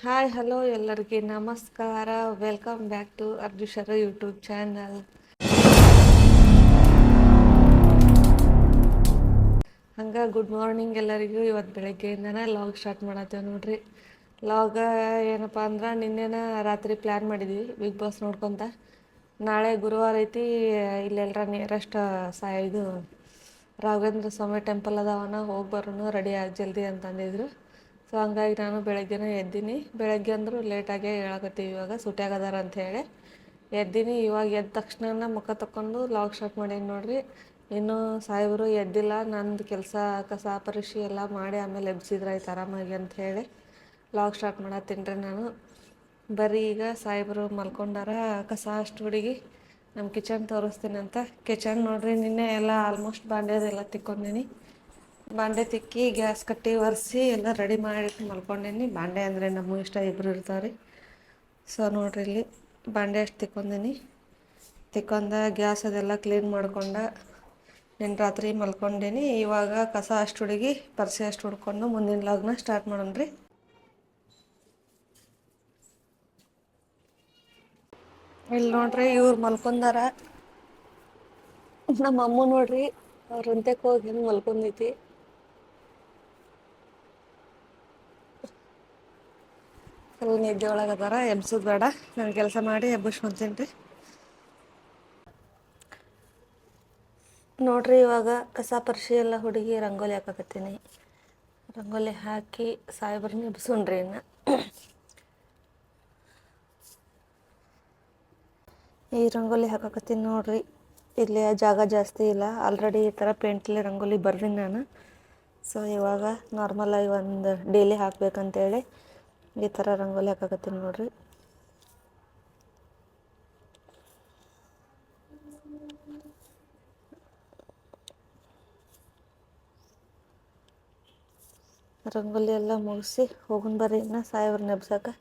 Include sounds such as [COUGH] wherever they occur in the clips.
Hi hello ಎಲ್ಲರಿಗೆ. ನಮಸ್ಕಾರ. Welcome back to ಅರ್ಜುಷರ ಯೂಟ್ಯೂಬ್ ಚಾನಲ್ ಹಂಗೆ ಗುಡ್ ಮಾರ್ನಿಂಗ್ ಎಲ್ಲರಿಗೂ. ಇವತ್ತು ಬೆಳಗ್ಗೆಯಿಂದನೇ ಲಾಗ್ ಸ್ಟಾರ್ಟ್ ಮಾಡತ್ತೇವೆ ನೋಡ್ರಿ. ಲಾಗ ಏನಪ್ಪ ಅಂದ್ರೆ ನಿನ್ನೆನ ರಾತ್ರಿ ಪ್ಲ್ಯಾನ್ ಮಾಡಿದ್ವಿ ಬಿಗ್ ಬಾಸ್ ನೋಡ್ಕೊತ. ನಾಳೆ ಗುರುವಾರ ಐತಿ. ಇಲ್ಲೆಲ್ಲರ ನಿಯರೆಸ್ಟ್ ಸಾ ಇದು ರಾಘವೇಂದ್ರ ಸ್ವಾಮಿ ಟೆಂಪಲ್ ಅದಾವನ. ಹೋಗಿ ಬರೋಣ ರೆಡಿ ಆಗಿ ಜಲ್ದಿ ಅಂತಂದಿದ್ರು. ಸೊ ಹಂಗಾಗಿ ನಾನು ಬೆಳಗ್ಗೆನೇ ಎದ್ದೀನಿ. ಬೆಳಗ್ಗೆ ಅಂದರೂ ಲೇಟಾಗೇ ಹೇಳಕತ್ತೀವಿ ಇವಾಗ. ಸುಟ್ಯಾಗದಾರ ಅಂತ ಹೇಳಿ. ಎದ್ದೀನಿ. ಇವಾಗ ಎದ್ದ ತಕ್ಷಣ ಮುಖ ತಕ್ಕೊಂಡು ಲಾಗ್ ಸ್ಟಾರ್ಟ್ ಮಾಡೀನಿ ನೋಡಿರಿ. ಇನ್ನೂ ಸಾಹೇಬರು ಎದ್ದಿಲ್ಲ. ನಂದು ಕೆಲಸ, ಕಸ ಪರಿಶಿ ಎಲ್ಲ ಮಾಡಿ ಆಮೇಲೆ ಎಬ್ಸಿದ್ರೆ ಆಯ್ತು ಆರಾಮಾಗಿ ಅಂತ ಹೇಳಿ ಲಾಗ್ ಸ್ಟಾರ್ಟ್ ಮಾಡತ್ತೀನಿ ನಾನು. ಬರೀ ಈಗ ಸಾಹೇಬರು ಮಲ್ಕೊಂಡಾರ ಕಸ ಅಷ್ಟು ಹುಡುಗಿ. ನಮ್ಮ ಕಿಚನ್ ತೋರಿಸ್ತೀನಿ ಅಂತ. ಕಿಚನ್ ನೋಡಿರಿ, ನಿನ್ನೆ ಎಲ್ಲ ಆಲ್ಮೋಸ್ಟ್ ಬಾಂಡೆದೆಲ್ಲ ತಿಕ್ಕೊಂಡೀನಿ. ಬಾಂಡೆ ತಿಕ್ಕಿ ಗ್ಯಾಸ್ ಕಟ್ಟಿ ಒರೆಸಿ ಎಲ್ಲ ರೆಡಿ ಮಾಡಿ ಮಲ್ಕೊಂಡೀನಿ. ಬಾಂಡೆ ಅಂದರೆ ನಮ್ಮ ಇಷ್ಟ ಇಬ್ಬರು ಇರ್ತಾವೆ ರೀ ಸೊ ನೋಡ್ರಿ ಇಲ್ಲಿ ಬಾಂಡೆ ಅಷ್ಟು ತಿಕ್ಕೊಂಡಿನಿ. ತಿಕ್ಕೊಂಡ ಗ್ಯಾಸ್ ಅದೆಲ್ಲ ಕ್ಲೀನ್ ಮಾಡ್ಕೊಂಡ ನಿನ್ನ ರಾತ್ರಿ ಮಲ್ಕೊಂಡೀನಿ. ಇವಾಗ ಕಸ ಅಷ್ಟು ಹುಡುಗಿ, ಪರ್ಸೆ ಅಷ್ಟು ಹುಡ್ಕೊಂಡು ಮುಂದಿನ ಲಾಗ್ನ ಸ್ಟಾರ್ಟ್ ಮಾಡೋಣ ರೀ. ಇಲ್ಲಿ ನೋಡ್ರಿ ಇವ್ರು ಮಲ್ಕೊಂಡಾರ. ನಮ್ಮ ಅಮ್ಮ ನೋಡ್ರಿ, ಅವ್ರ ಅಂತ್ಯಕ್ಕೆ ಹೋಗಿ ಹೆಂಗೆ ಮಲ್ಕೊಂಡೈತಿ. ಫುಲ್ ನಿದ್ದೆ ಒಳಗೆ ಅದಾರ, ಎಬ್ಸೋದು ಬೇಡ. ನಾನು ಕೆಲಸ ಮಾಡಿ ಎಬ್ಬಿಸ್ಕೊಂತೀನಿ ರೀ. ನೋಡ್ರಿ ಇವಾಗ ಕಸ ಪರಿಶಿ ಎಲ್ಲ ಹುಡುಗಿ ರಂಗೋಲಿ ಹಾಕಕತ್ತೀನಿ. ರಂಗೋಲಿ ಹಾಕಿ ಸಾಹೇಬ್ರನ್ನ ಎಬ್ಸೋಣ್ರಿ ಇನ್ನು. ಈ ರಂಗೋಲಿ ಹಾಕಕತ್ತೀನಿ ನೋಡ್ರಿ. ಇಲ್ಲಿ ಜಾಗ ಜಾಸ್ತಿ ಇಲ್ಲ. ಆಲ್ರೆಡಿ ಈ ಥರ ಪೇಂಟ್ಲಿ ರಂಗೋಲಿ ಬರ್ದಿನಿ ನಾನು. ಸೊ ಇವಾಗ ನಾರ್ಮಲಾಗಿ ಒಂದು ಡೈಲಿ ಹಾಕ್ಬೇಕಂತೇಳಿ ಈ ಥರ ರಂಗೋಲಿ ಹಾಕಕತ್ತೀನಿ ನೋಡ್ರಿ. ರಂಗೋಲಿ ಎಲ್ಲ ಮುಗಿಸಿ ಹೋಗನ್ ಬರ್ರಿ ಇನ್ನು ಸಾಯವ್ರ ನೆಬ್ಸಕ್ಕೆ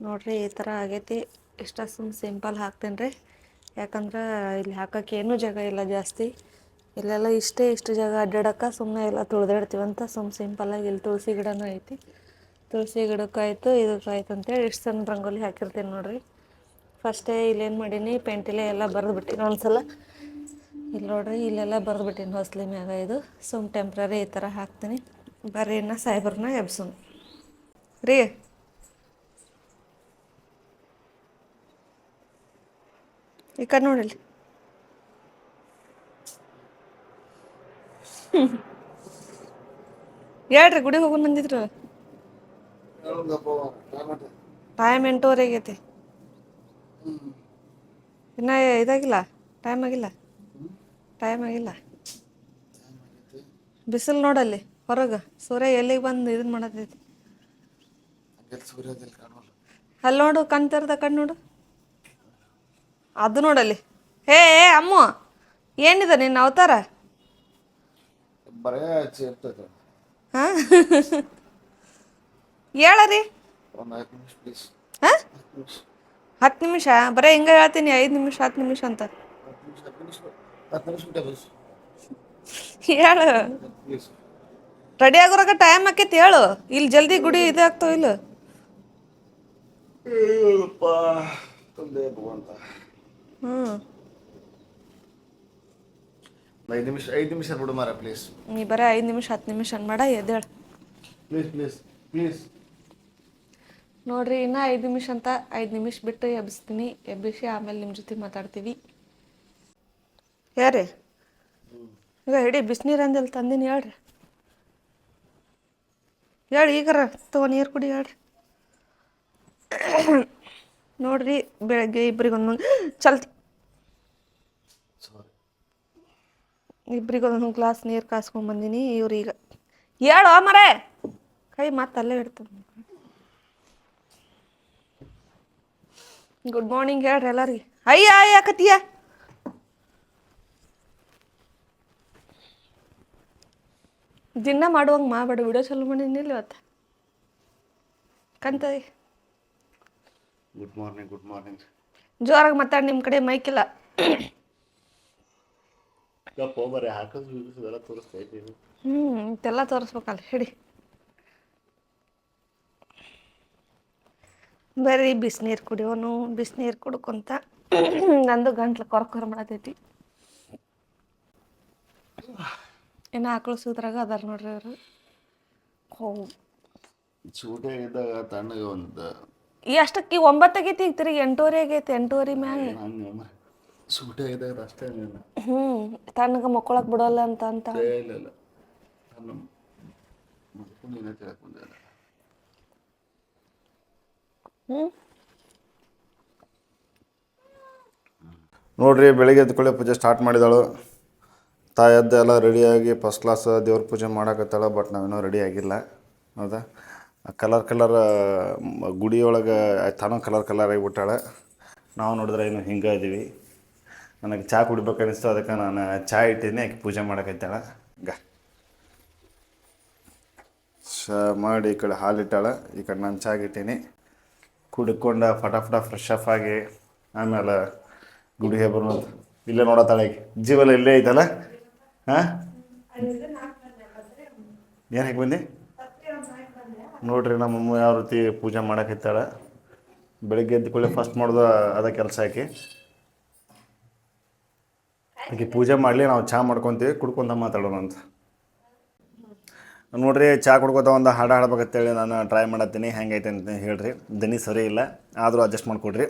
ನೋಡ್ರಿ ಈ ಥರ ಆಗೈತಿ. ಇಷ್ಟ ಸುಮ್ಮ ಸಿಂಪಲ್ ಹಾಕ್ತೀನಿ ರೀ. ಯಾಕಂದ್ರೆ ಇಲ್ಲಿ ಹಾಕಕ್ಕೆ ಏನೂ ಜಾಗ ಇಲ್ಲ ಜಾಸ್ತಿ. ಇಲ್ಲೆಲ್ಲ ಇಷ್ಟೇ ಇಷ್ಟು ಜಾಗ ಅಡ್ಡಾಡಕ್ಕೆ ಸುಮ್ಮನೆ ಎಲ್ಲ ತುಳ್ದಾಡ್ತೀವಂತ ಸುಮ್ಮ ಸಿಂಪಲ್ಲಾಗಿ ಇಲ್ಲಿ ತುಳಸಿ ಗಿಡನೂ ಐತಿ. ತುಳಸಿ ಗಿಡಕ್ಕಾಯ್ತು, ಇದಕ್ಕಾಯ್ತು ಅಂತೇಳಿ ಇಷ್ಟು ಸಣ್ಣ ರಂಗೋಲಿ ಹಾಕಿರ್ತೀನಿ ನೋಡಿರಿ. ಫಸ್ಟೇ ಇಲ್ಲೇನು ಮಾಡೀನಿ ಪೆಂಟಿಲೆ ಎಲ್ಲ ಬರೆದ್ಬಿಟ್ಟಿನಿ ಒಂದ್ಸಲ. ಇಲ್ಲಿ ನೋಡ್ರಿ, ಇಲ್ಲೆಲ್ಲ ಬರೆದ್ಬಿಟ್ಟಿನಿ ಹೊಸ್ಲಿ ಮ್ಯಾಗ ಇದು. ಸುಮ್ಮ ಟೆಂಪ್ರರಿ ಈ ಥರ ಹಾಕ್ತೀನಿ. ಬರ್ರಿ ಇನ್ನು ಸಾಯ್ಬರ್ನ ಎಬ್ಸೋಣ. ರೀ. ಈ ಕಡೆ ನೋಡಿಲ್ಲಿ [LAUGHS] ಹೇಳ್ರಿ, ಗುಡಿ ಹೋಗೋಣ ಬಂದಿದ್ರು. ಟೈಮ್ ಎಂಟೂವರೆ ಆಗೈತಿ ಇನ್ನ ಇದಾಗಿಲ್ಲ ಟೈಮ್ ಆಗಿಲ್ಲ ಟೈಮ್ ಆಗಿಲ್ಲ. ಬಿಸಿಲು ನೋಡಲ್ಲಿ ಹೊರಗೆ. ಸೂರ್ಯ ಎಲ್ಲಿಗೆ ಬಂದು ಇದನ್ನ ಮಾಡತೈತಿ? ಅಲ್ಲಿ ನೋಡು ಕಣ್ ತೆರೆದ ಕಣ್ಣು ನೋಡು. ಅದು ನೋಡಲ್ಲಿ. ಹೇ ಅಮ್ಮ ಏನಿದೆ ನಿನ್ನ ಅವತಾರ? ಬರೇ ಹಾಂ? ಹೇಳರಿ. ಹತ್ತು ನಿಮಿಷ? ಬರೇ ಹಿಂಗ ಹೇಳ್ತೀನಿ? ಐದು ನಿಮಿಷ ಹತ್ತು ನಿಮಿಷ ಅಂತ. ಹೇಳು. ರೆಡಿ ಆಗೋರಾಗ ಟೈಮ್ ಆಕೈತಿ ಹೇಳು. ಇಲ್ಲಿ ಜಲ್ದಿ ಗುಡಿ ಇಲ್ಲ ಭಗವಂತ ಹ್ಞೂ ಒಂದು ಐದು ನಿಮಿಷ ಐದು ನಿಮಿಷ ಬಿಡು ಮಾರ ಪ್ಲೀಸ್ ನೀ ಬರೀ ಐದು ನಿಮಿಷ ಹತ್ತು ನಿಮಿಷ ಅನ್ಮಾಡ ಎದ್ದೇಳು. ಪ್ಲೀಸ್ ಪ್ಲೀಸ್ ಪ್ಲೀಸ್ ನೋಡ್ರಿ ಇನ್ನೂ ಐದು ನಿಮಿಷ ಅಂತ ಐದು ನಿಮಿಷ ಬಿಟ್ಟು ಎಬ್ಬಿಸ್ತೀನಿ ಎಬ್ಬಿಸಿ ಆಮೇಲೆ ನಿಮ್ಮ ಜೊತೆ ಮಾತಾಡ್ತೀವಿ. ಯಾರೇ? ಈಗ ಹಿಡಿ ಬಿಸಿನೀರು ಅಂದಿಲ್ಲ ತಂದಿನಿ ಹೇಳ್ರಿ. ಹೇಳಿ ಈಗಾರ ತಗೋ ನೀರು ಕುಡಿ ಹೇಳ್ರಿ. ನೋಡ್ರಿ ಬೆಳಗ್ಗೆ ಇಬ್ರಿಗೆ ಒಂದೊಂದು ಚಲ್ತಿ ಒಂದೊಂದು ಗ್ಲಾಸ್ ನೀರು ಕಾಸ್ಕೊಂಡ್ ಬಂದೀನಿ ಇವ್ರು ಈಗ ಹೇಳು ಮರೆ ಕೈ ಮತ್ತೆ ಅಲ್ಲೇ ಇಡ್ತದೆ ಗುಡ್ ಮಾರ್ನಿಂಗ್ ಹೇಳ್ರಿ ಎಲ್ಲರಿಗೆ ಅಯ್ಯ ಯಾಕತ್ತೀಯ ದಿನ ಮಾಡುವಂಗೆ ಮಾಡಬೇಡ ವಿಡಿಯೋ ಚಲೋ ಮಾಡಿನಿಲ್ಲ ಇವತ್ತು. ಕಂತ. ಗುಡ್ ಮಾರ್ನಿಂಗ್ ಗುಡ್ ಮಾರ್ನಿಂಗ್ ಜೋರಾಗಿ ಮಾತಾಡಿ ನಿಮ್ಮ ಕಡೆ ಮೈಕಿಲ್ಲ ಇಲ್ಲ. ಬರೀ ಹಾಕೋದು ವೀಡಿಯೋಸ್ ಎಲ್ಲ ತೋರಿಸ್ತಾ ಇದ್ದೀವಿ ಹ್ಞೂ ಇದೆಲ್ಲ ತೋರಿಸ್ಬೇಕಲ್ಲ ಹಿಡಿ. ಬರೀ ಬಿಸಿನೀರು ಕುಡಿಯೋನು ಬಿಸಿನೀರು ಕುಡ್ಕೊಂತ ನಂದು ಗಂಟ್ಲು ಕೊರಕೊರ ಮಾಡತೈತಿ. ಇನ್ನು ಆಕಳು ಸೂದ್ರಾಗ ಅದಾರ ನೋಡ್ರಿ ಅವರು. ಹೋ ಚೂಟೆ ಇದ್ದಾಗ ತಣ್ಣಗೆ ಒಂದು. ಎಷ್ಟಕ್ಕೆ ಒಂಬತ್ತಾಗೈತಿ ಈಗ ತಿರುಗಿ ಎಂಟೂವರೆ ಆಗೈತಿ ಎಂಟೂವರೆ ಮ್ಯಾಗ ಹಂಗೆ ಸೂಟೆ ಇದ್ದಾಗ ಅಷ್ಟೇ ಹ್ಞೂ ತಣ್ಣಗೆ ಮಕ್ಕೊಳಕ್ ಬಿಡೋಲ್ಲ ಅಂತ ಅಂತ. ಇಲ್ಲ ಇಲ್ಲ ನಾನು ಮಕ್ಕಳು ನೀನೇ ತಿಳ್ಕೊಂಡೆ ನೋಡ್ರಿ, ಬೆಳಿಗ್ಗೆ ಎದ್ಕೊಳ್ಳೆ ಪೂಜೆ ಸ್ಟಾರ್ಟ್ ಮಾಡಿದಳು. ತಾಯದ್ದು ಎಲ್ಲ ರೆಡಿಯಾಗಿ ಫಸ್ಟ್ ಕ್ಲಾಸ್ ದೇವ್ರ ಪೂಜೆ ಮಾಡಕತ್ತಾಳೆ ಬಟ್ ನಾವೇನೋ ರೆಡಿ ಆಗಿಲ್ಲ. ಹೌದಾ? ಕಲರ್ ಕಲರ್ ಗುಡಿಯೊಳಗೆ ತಾನೋ ಕಲರ್ ಕಲರ್ ಆಗಿಬಿಟ್ಟಾಳೆ. ನಾವು ನೋಡಿದ್ರೆ ಏನು ಹಿಂಗೆ ಇದೀವಿ. ನನಗೆ ಚಹಾ ಕುಡಿಬೇಕು ಅನಿಸ್ತು, ಅದಕ್ಕೆ ನಾನು ಚಾ ಇಟ್ಟಿದ್ದೀನಿ ಆಕೆ ಪೂಜೆ ಮಾಡಕತ್ತಾಳೆ. ಗ. ಮಾಡಿ ಈ ಕಡೆ ಹಾಲಿಟ್ಟಾಳ ಈ ಕಡೆ ನಾನು ಚಹಾ ಕುಡ್ಕೊಂಡು ಫಟಾಫಟ ಫ್ರೆಶ್ ಅಪ್ ಆಗಿ ಆಮೇಲೆ ಗುಡಿಗೆ ಬರೋದು ಇಲ್ಲೇ ನೋಡತ್ತಾಳೆ ಜೀವನ ಇಲ್ಲೇ ಐತಲ್ಲ ಹಾಂ? ಏನಕ್ಕೆ ಬಂದು? ನೋಡ್ರಿ ನಮ್ಮಮ್ಮ ಯಾವ ರೀತಿ ಪೂಜೆ ಮಾಡಕತ್ತಾಳ ಬೆಳಿಗ್ಗೆ ಎದ್ದ ಕೂಡಲೇ ಫಸ್ಟ್ ಮಾಡೋದು ಅದ ಕೆಲಸ ಆಕಿ. ಆಕೆ ಪೂಜೆ ಮಾಡಲಿ, ನಾವು ಚಹಾ ಮಾಡ್ಕೊತೀವಿ, ಕುಡ್ಕೊಂತ ಮಾತಾಡೋಣ ಅಂತ. ನೋಡ್ರಿ ಚಾ ಕುಡ್ಕೋತ ಒಂದು ಹಾಡು ಹಾಡ್ಬೇಕಂತೇಳಿ ನಾನು ಟ್ರೈ ಮಾಡತ್ತೀನಿ. ಹೆಂಗೈತೆ ಅಂತ ಹೇಳ್ರಿ. ದನಿ ಸರಿ ಇಲ್ಲ ಆದರೂ ಅಡ್ಜಸ್ಟ್ ಮಾಡಿಕೊಡ್ರಿ.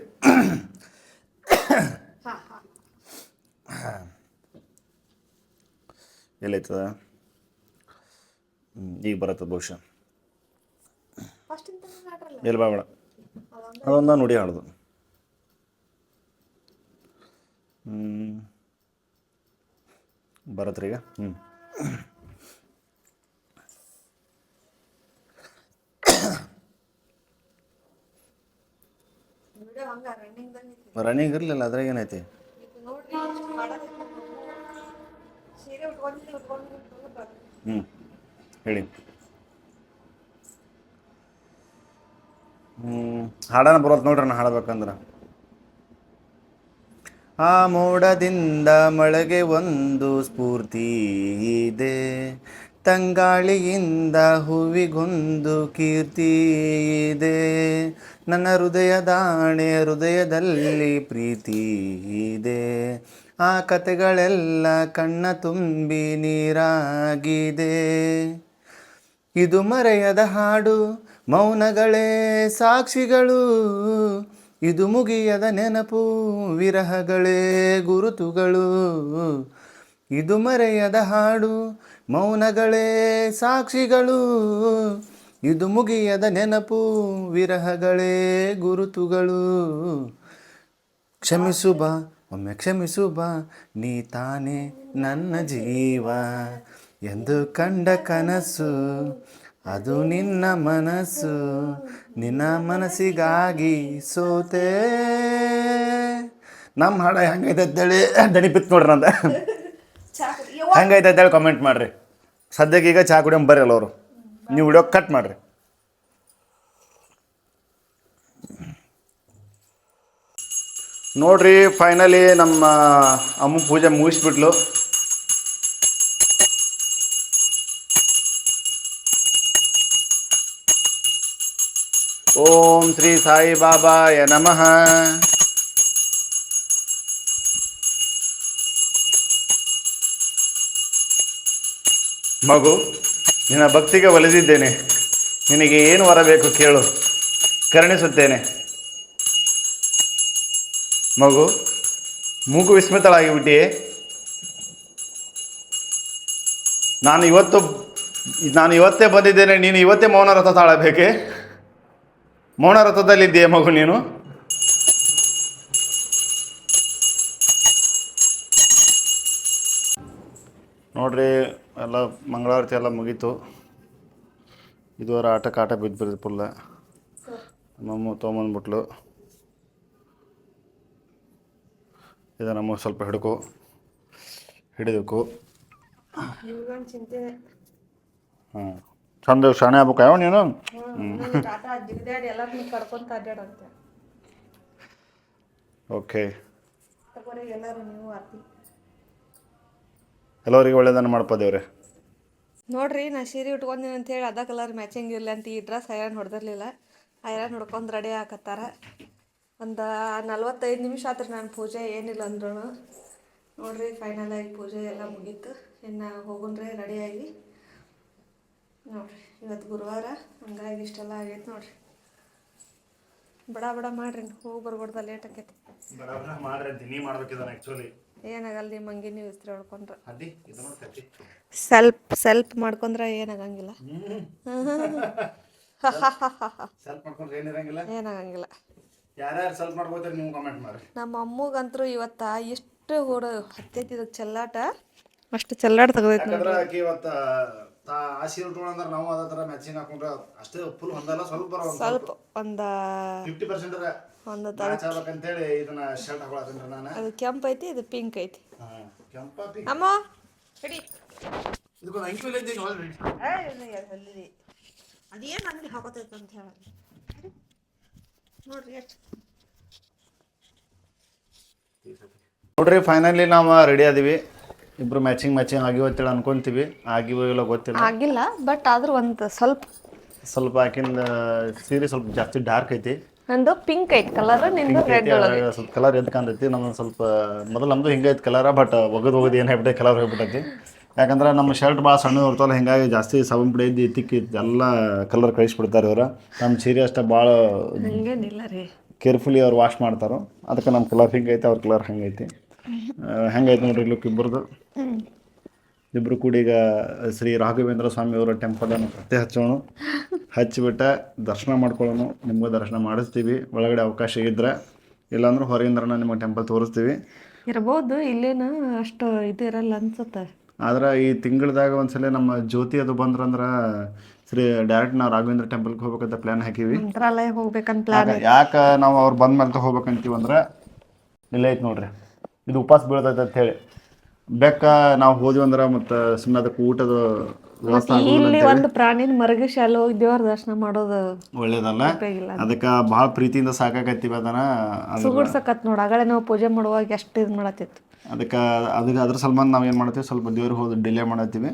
ಎಲ್ಲೈತದ ಹ್ಞೂ ಈಗ ಬರತ್ತದ ಬಹುಶಃ. ಎಲ್ಲಿ ಬೇಡ. ಅದೊಂದು ನುಡಿ ಹಾಡೋದು. ಹ್ಞೂ ಬರತ್ರಿ ಈಗ. ಹ್ಞೂ ರನ್ನಿಂಗ್ ಇರಲಿಲ್ಲ, ಅದ್ರಾಗ ಏನೈತಿ? ಹ್ಞೂ ಹೇಳಿ. ಹ್ಞೂ ಹಾಡನ ಬರೋದು ನೋಡ್ರಿ ನಾನು ಹಾಡ್ಬೇಕಂದ್ರೆ. ಆ ಮೋಡದಿಂದ ಮಳೆಗೆ ಒಂದು ಸ್ಫೂರ್ತಿ ಇದೆ. ತಂಗಾಳಿಯಿಂದ ಹೂವಿಗೊಂದು ಕೀರ್ತಿ ಇದೆ. ನನ್ನ ಹೃದಯದಾಣೆ ಹೃದಯದಲ್ಲಿ ಪ್ರೀತಿ ಇದೆ. ಆ ಕತೆಗಳೆಲ್ಲ ಕಣ್ಣ ತುಂಬಿ ನೀರಾಗಿದೆ. ಇದು ಮರೆಯದ ಹಾಡು, ಮೌನಗಳೇ ಸಾಕ್ಷಿಗಳು. ಇದು ಮುಗಿಯದ ನೆನಪು, ವಿರಹಗಳೇ ಗುರುತುಗಳು. ಇದು ಮರೆಯದ ಹಾಡು, ಮೌನಗಳೇ ಸಾಕ್ಷಿಗಳು. ಇದು ಮುಗಿಯದ ನೆನಪು ವಿರಹಗಳೇ ಗುರುತುಗಳು. ಕ್ಷಮಿಸು ಬಾ ಒಮ್ಮೆ ಕ್ಷಮಿಸು ಬಾ ನೀ ತಾನೇ ನನ್ನ ಜೀವ. ಎಂದು ಕಂಡ ಕನಸು ಅದು ನಿನ್ನ ಮನಸ್ಸು. ನಿನ್ನ ಮನಸ್ಸಿಗಾಗಿ ಸೋತೆ. ನಮ್ಮ ಹಾಡ ಹೆಂಗೈತೆ ಅಂತೇಳಿ ದನಿ ಬಿತ್ತು ನೋಡ್ರಿ ನಂದ. [LAUGHS] ಹೆಂಗೈತೆ ಅಂತೇಳಿ ಕಾಮೆಂಟ್ ಮಾಡ್ರಿ. ಸದ್ಯಕ್ಕೆ ಈಗ ಚಹಾ ಕುಡಿಯೋ ಬರ್ರಿ ಅವರು. ನೀವು ವಿಡಿಯೋ ಕಟ್ ಮಾಡ್ರಿ. ನೋಡ್ರಿ ಫೈನಲಿ ನಮ್ಮ ಅಮ್ಮ ಪೂಜೆ ಮುಗಿಸ್ಬಿಟ್ಲು. ಓಂ ಶ್ರೀ ಸಾಯಿ ಬಾಬಾಯ ನಮಃ. ಮಗು. ನಿನ್ನ ಭಕ್ತಿಗೆ ಒಲಿದಿದ್ದೇನೆ. ನಿನಗೆ ಏನು ವರ ಬೇಕು ಕೇಳು. ಕರುಣಿಸುತ್ತೇನೆ. ಮಗು, ಮೂಗು ವಿಸ್ಮಿತಳಾಗಿಬಿಟ್ಟಿಯೇ? ನಾನು ಇವತ್ತು, ನಾನು ಇವತ್ತೇ ಬಂದಿದ್ದೇನೆ, ನೀನು ಇವತ್ತೇ ಮೌನ ರಥ ತಾಳಬೇಕೆ? ಮೌನ ರಥದಲ್ಲಿದ್ದೀಯ ಮಗು ನೀನು? ನೋಡ್ರಿ ಎಲ್ಲ ಮಂಗಳಾರತಿ ಎಲ್ಲ ಮುಗೀತು. ಇದುವರೆ ಆಟ ಕಾಟ ಬಿದ್ದು ಬಿದ್ದು ಪುಲ್ಲ ನಮ್ಮಮ್ಮ ತೊಗೊಂಬಂದ್ಬಿಟ್ಲು ಇದು ನಮಗೆ ಸ್ವಲ್ಪ ಹಿಡ್ಕೊ. ಹಿಡಿದಕ್ಕು ಹಾಂ. ಚಂದ ಶಾಣೆ ಆಗ್ಬೇಕು. ಯಾವ ನೀನು? ಓಕೆ. ಎಲ್ಲರಿಗೂ ಒಳ್ಳೇದನ್ನು ಮಾಡಪ್ಪ ದೇವ್ರೆ. ನೋಡ್ರಿ, ನಾ ಸೀರೆ ಅಂತ ಹೇಳಿ ಅದ ಕಲರ್ ಮ್ಯಾಚಿಂಗ್ ಇರಲಿ ಅಂತ ಈ ಡ್ರೆಸ್ ಐರನ್ ಹೊಡೆದಿರ್ಲಿಲ್ಲ. ಐರನ್ ಹೊಡ್ಕೊಂಡು ರೆಡಿ ಹಾಕತ್ತಾರ ಒಂದು ನಲ್ವತ್ತೈದು ನಿಮಿಷ ಆತ್ರಿ ನಾನು ಪೂಜೆ, ಏನಿಲ್ಲ ಅಂದ್ರೂ ನೋಡ್ರಿ ಫೈನಲ್ ಆಗಿ ಪೂಜೆ ಎಲ್ಲ ಮುಗೀತು. ಇನ್ನು ರೆಡಿ ರೆಡಿಯಾಗಿ ನೋಡ್ರಿ ಇವತ್ತು ಗುರುವಾರ, ಹಂಗಾಗಿ ಇಷ್ಟೆಲ್ಲ ಆಗೈತೆ ನೋಡ್ರಿ. ಬಡ ಬಡ ಮಾಡ್ರಿ, ಹೋಗಿ ಬರ್ಬಾರ್ದ ಲೇಟ್ ಆಕೈತಿ. ಬಡ ಮಾಡ್ರಿ ಅಂತ, ನೀ ಮಾಡ್ಬೇಕಿದ್ದಾನೆ ಆ್ಯಕ್ಚುಲಿ ಏನಾಗಲ್ಲ ನಿಮ್ಮ ಮಂಗಿ ನೀವು ಇಸ್ತ್ರಿ ಹೊಡ್ಕೊಂಡ್ರೆ. ಸ್ವಲ್ಪ ಮಾಡ್ಕೊಂಡ್ರೆ ಏನಾಗಂಗಿಲ್ಲ. ಸ್ವಲ್ಪ ಮಾಡ್ಕೊಂಡ್ರೆ ಏನಾಗಂಗಿಲ್ಲ. ಮಾಡ್ರಿ ನಮ್ಮ ಅಮ್ಮಗಂತರೂ ಇವತ್ತ ಎಷ್ಟು ಹೊಡ ಹತ್ತೈತಿ ಚೆಲ್ಲಾಟ. ಅಷ್ಟು ಚೆಲ್ಲಾಟ ತೆಗ್ದೈತಿ ನೋಡ್ರಿ. ಸ್ವಲ್ಪ ಒಂದು ಫಿಫ್ಟಿ ಪರ್ಸೆಂಟ್ ಒಂದು ಮ್ಯಾಚ್ ಆಗ್ಬೇಕಂತೇಳಿ ಇದನ್ನ ಶರ್ಟ್ ಹಾಕೊಳತ್ತೀನಿ ನಾನು. ಅದು ಕೆಂಪ್ ಐತಿ ಇದು ಪಿಂಕ್ ಐತಿ. ಕೆಂಪ ಅಮ್ಮ! ಹಿಡಿ ಇದಕ್ಕೊಂದು ಅಂಕಲ್ ಇದ್ದೀನಿ ಆಲ್ರೆಡಿ ಅದೇನು ಅಂಗಡಿ ಹಾಕೋತೈತೆ ಅಂತ ಹೇಳ. ನೋಡ್ರಿ ಎಷ್ಟು ನೋಡ್ರಿ ಫೈನಲಿ ನಾವು ರೆಡಿ ಆದೀವಿ ಇಬ್ರು ಮ್ಯಾಚಿಂಗ್ ಮ್ಯಾಚಿಂಗ್ ಆಗಿವ ಅಂತೇಳಿ ಅನ್ಕೊಂತೀವಿ. ಆಗಿ ಇಲ್ಲ ಗೊತ್ತಿಲ್ಲ. ಆಗಿಲ್ಲ ಬಟ್ ಆದ್ರೂ ಒಂದು ಸ್ವಲ್ಪ. ಸ್ವಲ್ಪ ಆಕಿಂದ ಸೀರೆ ಸ್ವಲ್ಪ ಜಾಸ್ತಿ ಡಾರ್ಕ್ ಐತಿ. ನಂದು ಪಿಂಕ್ ಐತಿ ಕಲರ್ ನಿಂದು ರೆಡ್ ಒಳಗೆ. ಸ್ವಲ್ಪ ಕಲರ್ ಎದ್ದು ಕಾಣ್ತೈತಿ ನಮ್ದು ಸ್ವಲ್ಪ ಮೊದಲು ನಮ್ದು ಹಿಂಗೈತಿ ಕಲರ್ ಬಟ್ ಒಗದು ಒಗದು ಏನು ಹೇಳ್ಬಿಟ್ಟೆ ಕಲರ್ ಹೋಗ್ಬಿಟ್ಟೈತಿ ಯಾಕಂದ್ರೆ ನಮ್ಮ ಶರ್ಟ್ ಭಾಳ ಸಣ್ಣ ಇರ್ತಾವಲ್ಲ ಹಿಂಗಾಗಿ ಜಾಸ್ತಿ ಸವನ್ ಪುಡಿ ಇದ್ದು ತಿಕ್ಕಿ ಎಲ್ಲ ಕಲರ್ ಕಳಿಸ್ಬಿಡ್ತಾರೆ ಇವ್ರು. ನಮ್ಮ ಸೀರೆ ಅಷ್ಟೇ ಭಾಳ ಹಂಗೇನಿಲ್ಲ ರೀ. ಕೇರ್ಫುಲಿ ಅವ್ರು ವಾಶ್ ಮಾಡ್ತಾರೋ ಅದಕ್ಕೆ ನಮ್ಮ ಕಲರ್ ಹಿಂಗೈತೆ ಅವ್ರ ಕಲರ್ ಹಂಗೈತಿ ಹೆಂಗೈತೆ ನೋಡ್ರಿ ಲುಕ್ ಇಬ್ಬರದು? ಇಬ್ಬರು ಕೂಡ ಈಗ ಶ್ರೀ ರಾಘವೇಂದ್ರ ಸ್ವಾಮಿ ಅವರ ಟೆಂಪಲನ್ನು ಪತ್ತೆ ಹಚ್ಚೋಣ. ಹಚ್ಚಿಬಿಟ್ಟ ದರ್ಶನ ಮಾಡ್ಕೊಳ್ಳೋಣ. ನಿಮಗೂ ದರ್ಶನ ಮಾಡಿಸ್ತೀವಿ. ಒಳಗಡೆ ಅವಕಾಶ ಇದ್ರೆ. ಇಲ್ಲಾಂದ್ರೆ ಹೊರಗಿಂದ್ರನ ನಿಮಗೆ ಟೆಂಪಲ್ ತೋರಿಸ್ತೀವಿ. ಇರ್ಬೋದು ಇಲ್ಲೇನು ಅಷ್ಟು ಇದು ಇರಲ್ಲ ಅನ್ಸುತ್ತೆ. ಆದ್ರೆ ಈ ತಿಂಗಳದಾಗ ಒಂದ್ಸಲ ನಮ್ಮ ಜ್ಯೋತಿ ಅದು ಬಂದ್ರಂದ್ರೆ ಶ್ರೀ ಡೈರೆಕ್ಟ್ ನಾವು ರಾಘವೇಂದ್ರ ಟೆಂಪಲ್ಗೆ ಹೋಗ್ಬೇಕಂತ ಪ್ಲಾನ್ ಹಾಕಿವಿ. ಮಂತ್ರಾಲಯ ಹೋಗ್ಬೇಕಂತ ಪ್ಲಾನ್ ಯಾಕೆ ನಾವು ಅವ್ರು ಬಂದ ಮೇಲೆ ಹೋಗ್ಬೇಕಂತೀವಿ ಅಂದ್ರೆ ಇಲ್ಲೇ ಐತೆ ನೋಡ್ರಿ. ಇದು ಉಪವಾಸ ಬೀಳ್ತೈತೆ ಅಂತ ಹೇಳಿ. ಬೆಕ್ಕ ನಾವು ಹೋದ್ವಿ ಅಂದ್ರ ಮತ್ತೆ ಸುಮ್ಮನೆ ಅದಕ್ಕೆ ಊಟದ ವ್ಯವಸ್ಥೆ ಆಗೋದಿಲ್ಲ ಇಲ್ಲಿ ಒಂದು ಪ್ರಾಣಿನ ಮರಗಿಸಿ ಅಲ್ಲಿ ಹೋಗಿ ದೇವ್ರ ದರ್ಶನ ಮಾಡೋದು ಒಳ್ಳೇದಲ್ಲ. ಇಲ್ಲ ಅದಕ್ಕೆ ಭಾಳ ಪ್ರೀತಿಯಿಂದ ಸಾಕಾಕತ್ತೀವಿ ಅದನ್ನ ಅದು ಸುಗುಡ್ಸಕತ್ ನೋಡ. ಆಗಲೇ ನಾವು ಪೂಜೆ ಮಾಡುವಾಗ ಎಷ್ಟು ಇದು ಮಾಡತ್ತಿತ್ತು. ಅದಕ್ಕೆ ಅದಕ್ಕೆ ಅದ್ರ ಸಲ್ಮಾನ್ ನಾವು ಏನು ಮಾಡ್ತೀವಿ ಸ್ವಲ್ಪ ದೇವ್ರಿಗೆ ಹೋದ ಡಿಲೇ ಮಾಡತ್ತೀವಿ.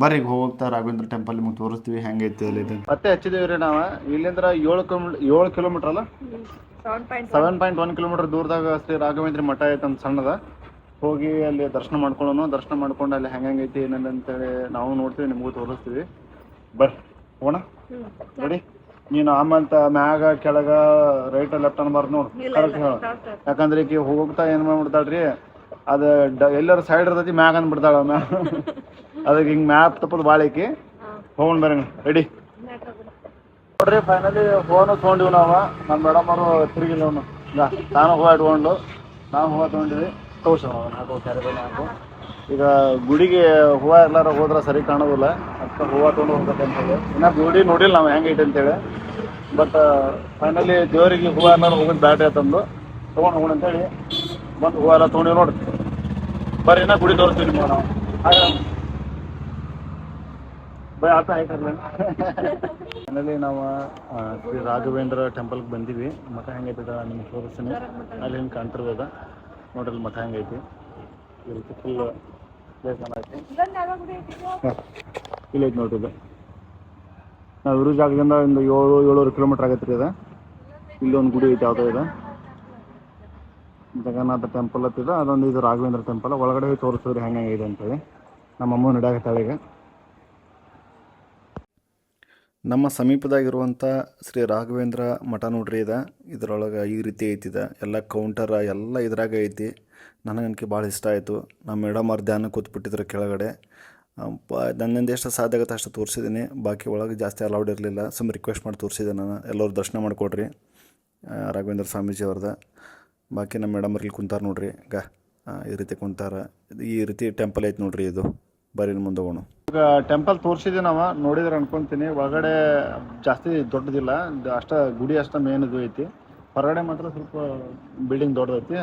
ಬರ್ರಿ ಈಗ ಹೋಗ್ತಾ ರಾಘವೇಂದ್ರ ಟೆಂಪಲ್ ನಿಮ್ಗೆ ತೋರಿಸ್ತೀವಿ ಹೆಂಗೈತಿ ಅಲ್ಲಿ ಮತ್ತೆ ಹಚ್ಚಿದೇವಿ ರೀ ನಾವು. ಇಲ್ಲಿಂದ್ರ ಏಳು ಕಿಲೋಮೀಟರ್ ಏಳು ಕಿಲೋಮೀಟರ್ ಅಲ್ಲ? ಸೆವೆನ್ ಪಾಯಿಂಟ್ ಒನ್ ಕಿಲೋಮೀಟರ್ ದೂರದಾಗ ಶ್ರೀ ರಾಘವೇಂದ್ರ ಮಠ ಐತೆ ಅಂತ ಸಣ್ಣದ. ಹೋಗಿ ಅಲ್ಲಿ ದರ್ಶನ ಮಾಡ್ಕೊಳ್ಳೋಣ ದರ್ಶನ ಮಾಡ್ಕೊಂಡು ಅಲ್ಲಿ ಹೆಂಗೈತಿ ಏನಂತ ಅಂತೇಳಿ ನಾವು ನೋಡ್ತೀವಿ ನಿಮಗೂ ತೋರಿಸ್ತೀವಿ. ಬರ್ರಿ ಹೋಗೋಣ? ರೆಡಿ? ನೀನು ಆಮಂತ ಮ್ಯಾಗ ಕೆಳಗ ರೈಟ್ ಲೆಫ್ಟ್ ಅನ್ಬಾರ್ದು ನೋಡು. ಕರೆಕ್ಟ್ ಹೇಳು. ಯಾಕಂದ್ರೆ ಈಕಿ ಹೋಗ್ತಾ ಏನು ಮಾಡ್ಬಿಡ್ತಾಳ್ರಿ ಅದು ಡ ಎಲ್ಲರ ಸೈಡ್ ಇರ್ತೈತಿ ಮ್ಯಾಗ ಅಂದ್ಬಿಡ್ತಾಳ ಮ್ಯಾಗ [LAUGHS] ಅದಕ್ಕೆ ಹಿಂಗೆ ಮ್ಯಾಪ್ ತಪ್ಪದು ಐಕಿ ಹೋಗೋಣ ಬರ್ರಿ ರೆಡಿ? ನೋಡ್ರಿ ಫೈನಲಿ ಫೋನ್ ತೊಗೊಂಡಿವಿ ನಾವು. ನಮ್ಮ ಮೇಡಮ್ ಅವರು ತಿರುಗಿಲ್ಲ ಅವನು. ನಾನು ಹೂವು ಇಟ್ಕೊಂಡು ನಾವು ಹೂವು ತೊಗೊಂಡಿವಿ. ತೋರ್ಸೋಣ ಹಾಕೋ ಕ್ಯಾರಿ ಹಾಕು ಈಗ ಗುಡಿಗೆ ಹೂವು ಎಲ್ಲಾರ ಹೋದ್ರೆ ಸರಿ ಕಾಣೋದಿಲ್ಲ. ಅದಕ್ಕೆ ಹೂವು ತೊಗೊಂಡು ಹೋಗ್ಬೇಕಂತ ಹೇಳಿ. ಇನ್ನ ಗುಡಿ ನೋಡಿಲ್ಲ ನಾವು ಹೆಂಗೆ ಐತೆ ಅಂತೇಳಿ. ಬಟ್ ಫೈನಲಿ ದೇವರಿಗೆ ಹೂವು ಎಲ್ಲಾರು ಹೋಗೋದು ಬ್ಯಾಟ್ರಿ ತಂದು ತೊಗೊಂಡು ಹೋಗೋಣ ಅಂತೇಳಿ ಬಂದು ಹೂವು ಎಲ್ಲ ತೊಗೊಂಡು ನೋಡ್ತೀವಿ ಬರ್ರಿ ನಾ ಗುಡಿ ತೋರಿಸ್ತೀವಿ ನಿಮ್ಗೆ ನಾವು. ಬೈ ಆತ ಫೈನಲಿ ನಾವು ಶ್ರೀ ರಾಘವೇಂದ್ರ ಟೆಂಪಲ್ಗೆ ಬಂದೀವಿ ಮಠ ಹೆಂಗೈತೆ ನಿಮ್ಗೆ ತೋರಿಸ್ತೀನಿ. ಅಲ್ಲಿ ಹಿಂಗೆ ಕಾಣ್ತಿರ್ತದ ನೋಡ್ರಿ ಮಠ ಹೆಂಗೈತಿ ಈ ರೀತಿ ಫುಲ್ ಪ್ಲೇಸ್ ಐತಿ. ಇಲ್ಲ ಐತಿ ನೋಡ್ರಿ ಇದು. ನಾವು ಇರೋ ಜಾಗದಿಂದ ಒಂದು ಏಳು, ಏಳುವರೆ ಕಿಲೋಮೀಟ್ರ್ ಆಗತ್ತೆ ರೀ ಇದು. ಇಲ್ಲಿ ಒಂದು ಗುಡಿ ಐತಿ ಯಾವುದೋ ಇದು. ಜಗನ್ನಾಥ ಟೆಂಪಲ್ ಹತ್ತಿದ, ಅದೊಂದು ಇದು ರಾಘವೇಂದ್ರ ಟೆಂಪಲ್ ಒಳಗಡೆ ಹೋಗಿ ತೋರಿಸಿದ್ರಿ ಹೆಂಗೆ ಹೆಂಗಿದೆ ಅಂತೇಳಿ. ನಮ್ಮ ಅಮ್ಮ ನಡೆಯಾಗತ್ತಾಳೆ ಈಗ. ನಮ್ಮ ಸಮೀಪದಾಗಿರುವಂಥ ಶ್ರೀ ರಾಘವೇಂದ್ರ ಮಠ ನೋಡ್ರಿ ಇದೆ. ಇದರೊಳಗೆ ಈ ರೀತಿ ಐತಿದ ಎಲ್ಲ ಕೌಂಟರ ಎಲ್ಲ ಇದ್ರಾಗ ಐತಿ. ನನಗೆ ನನಗೆ ಭಾಳ ಇಷ್ಟ ಆಯಿತು. ನಮ್ಮ ಮೇಡಮ್ ಅವ್ರ ಧ್ಯಾನ ಕೂತ್ಬಿಟ್ಟಿದ್ರು ಕೆಳಗಡೆ. ಪ, ನನ್ನಿಂದ ಎಷ್ಟು ಸಾಧ್ಯ ಆಗುತ್ತೆ ಅಷ್ಟು ತೋರಿಸಿದ್ದೀನಿ ಬಾಕಿ ಒಳಗೆ ಜಾಸ್ತಿ ಅಲೌಡ್ ಇರಲಿಲ್ಲ. ಸುಮ್ಮ ರಿಕ್ವೆಸ್ಟ್ ಮಾಡಿ ತೋರಿಸಿದೆ ನಾನು. ಎಲ್ಲರೂ ದರ್ಶನ ಮಾಡಿಕೊಡ್ರಿ. ರಾಘವೇಂದ್ರ ಸ್ವಾಮೀಜಿ ಅವ್ರದ್ದು ಬಾಕಿ ನಮ್ಮ ಮೇಡಮ್ ಅವ್ರಲ್ಲಿ ಕುಂತಾರೆ ನೋಡ್ರಿ. ಗ ಈ ರೀತಿ ಕುಂತಾರ. ಈ ರೀತಿ ಟೆಂಪಲ್ ಐತೆ ನೋಡ್ರಿ ಇದು. ಬರೀ ಮುಂದೆ ಹೋಗೋಣ. ಈಗ ಟೆಂಪಲ್ ತೋರಿಸಿದ್ವಿ ನಾವು ನೋಡಿದ್ರೆ ಅನ್ಕೊಂತೀನಿ. ಒಳಗಡೆ ಜಾಸ್ತಿ ದೊಡ್ಡದಿಲ್ಲ. ಅಷ್ಟ ಗುಡಿ ಅಷ್ಟ ಮೇನ್ ಇದು ಐತಿ. ಹೊರಗಡೆ ಮಾತ್ರ ಸ್ವಲ್ಪ ಬಿಲ್ಡಿಂಗ್ ದೊಡ್ಡದೈತಿ.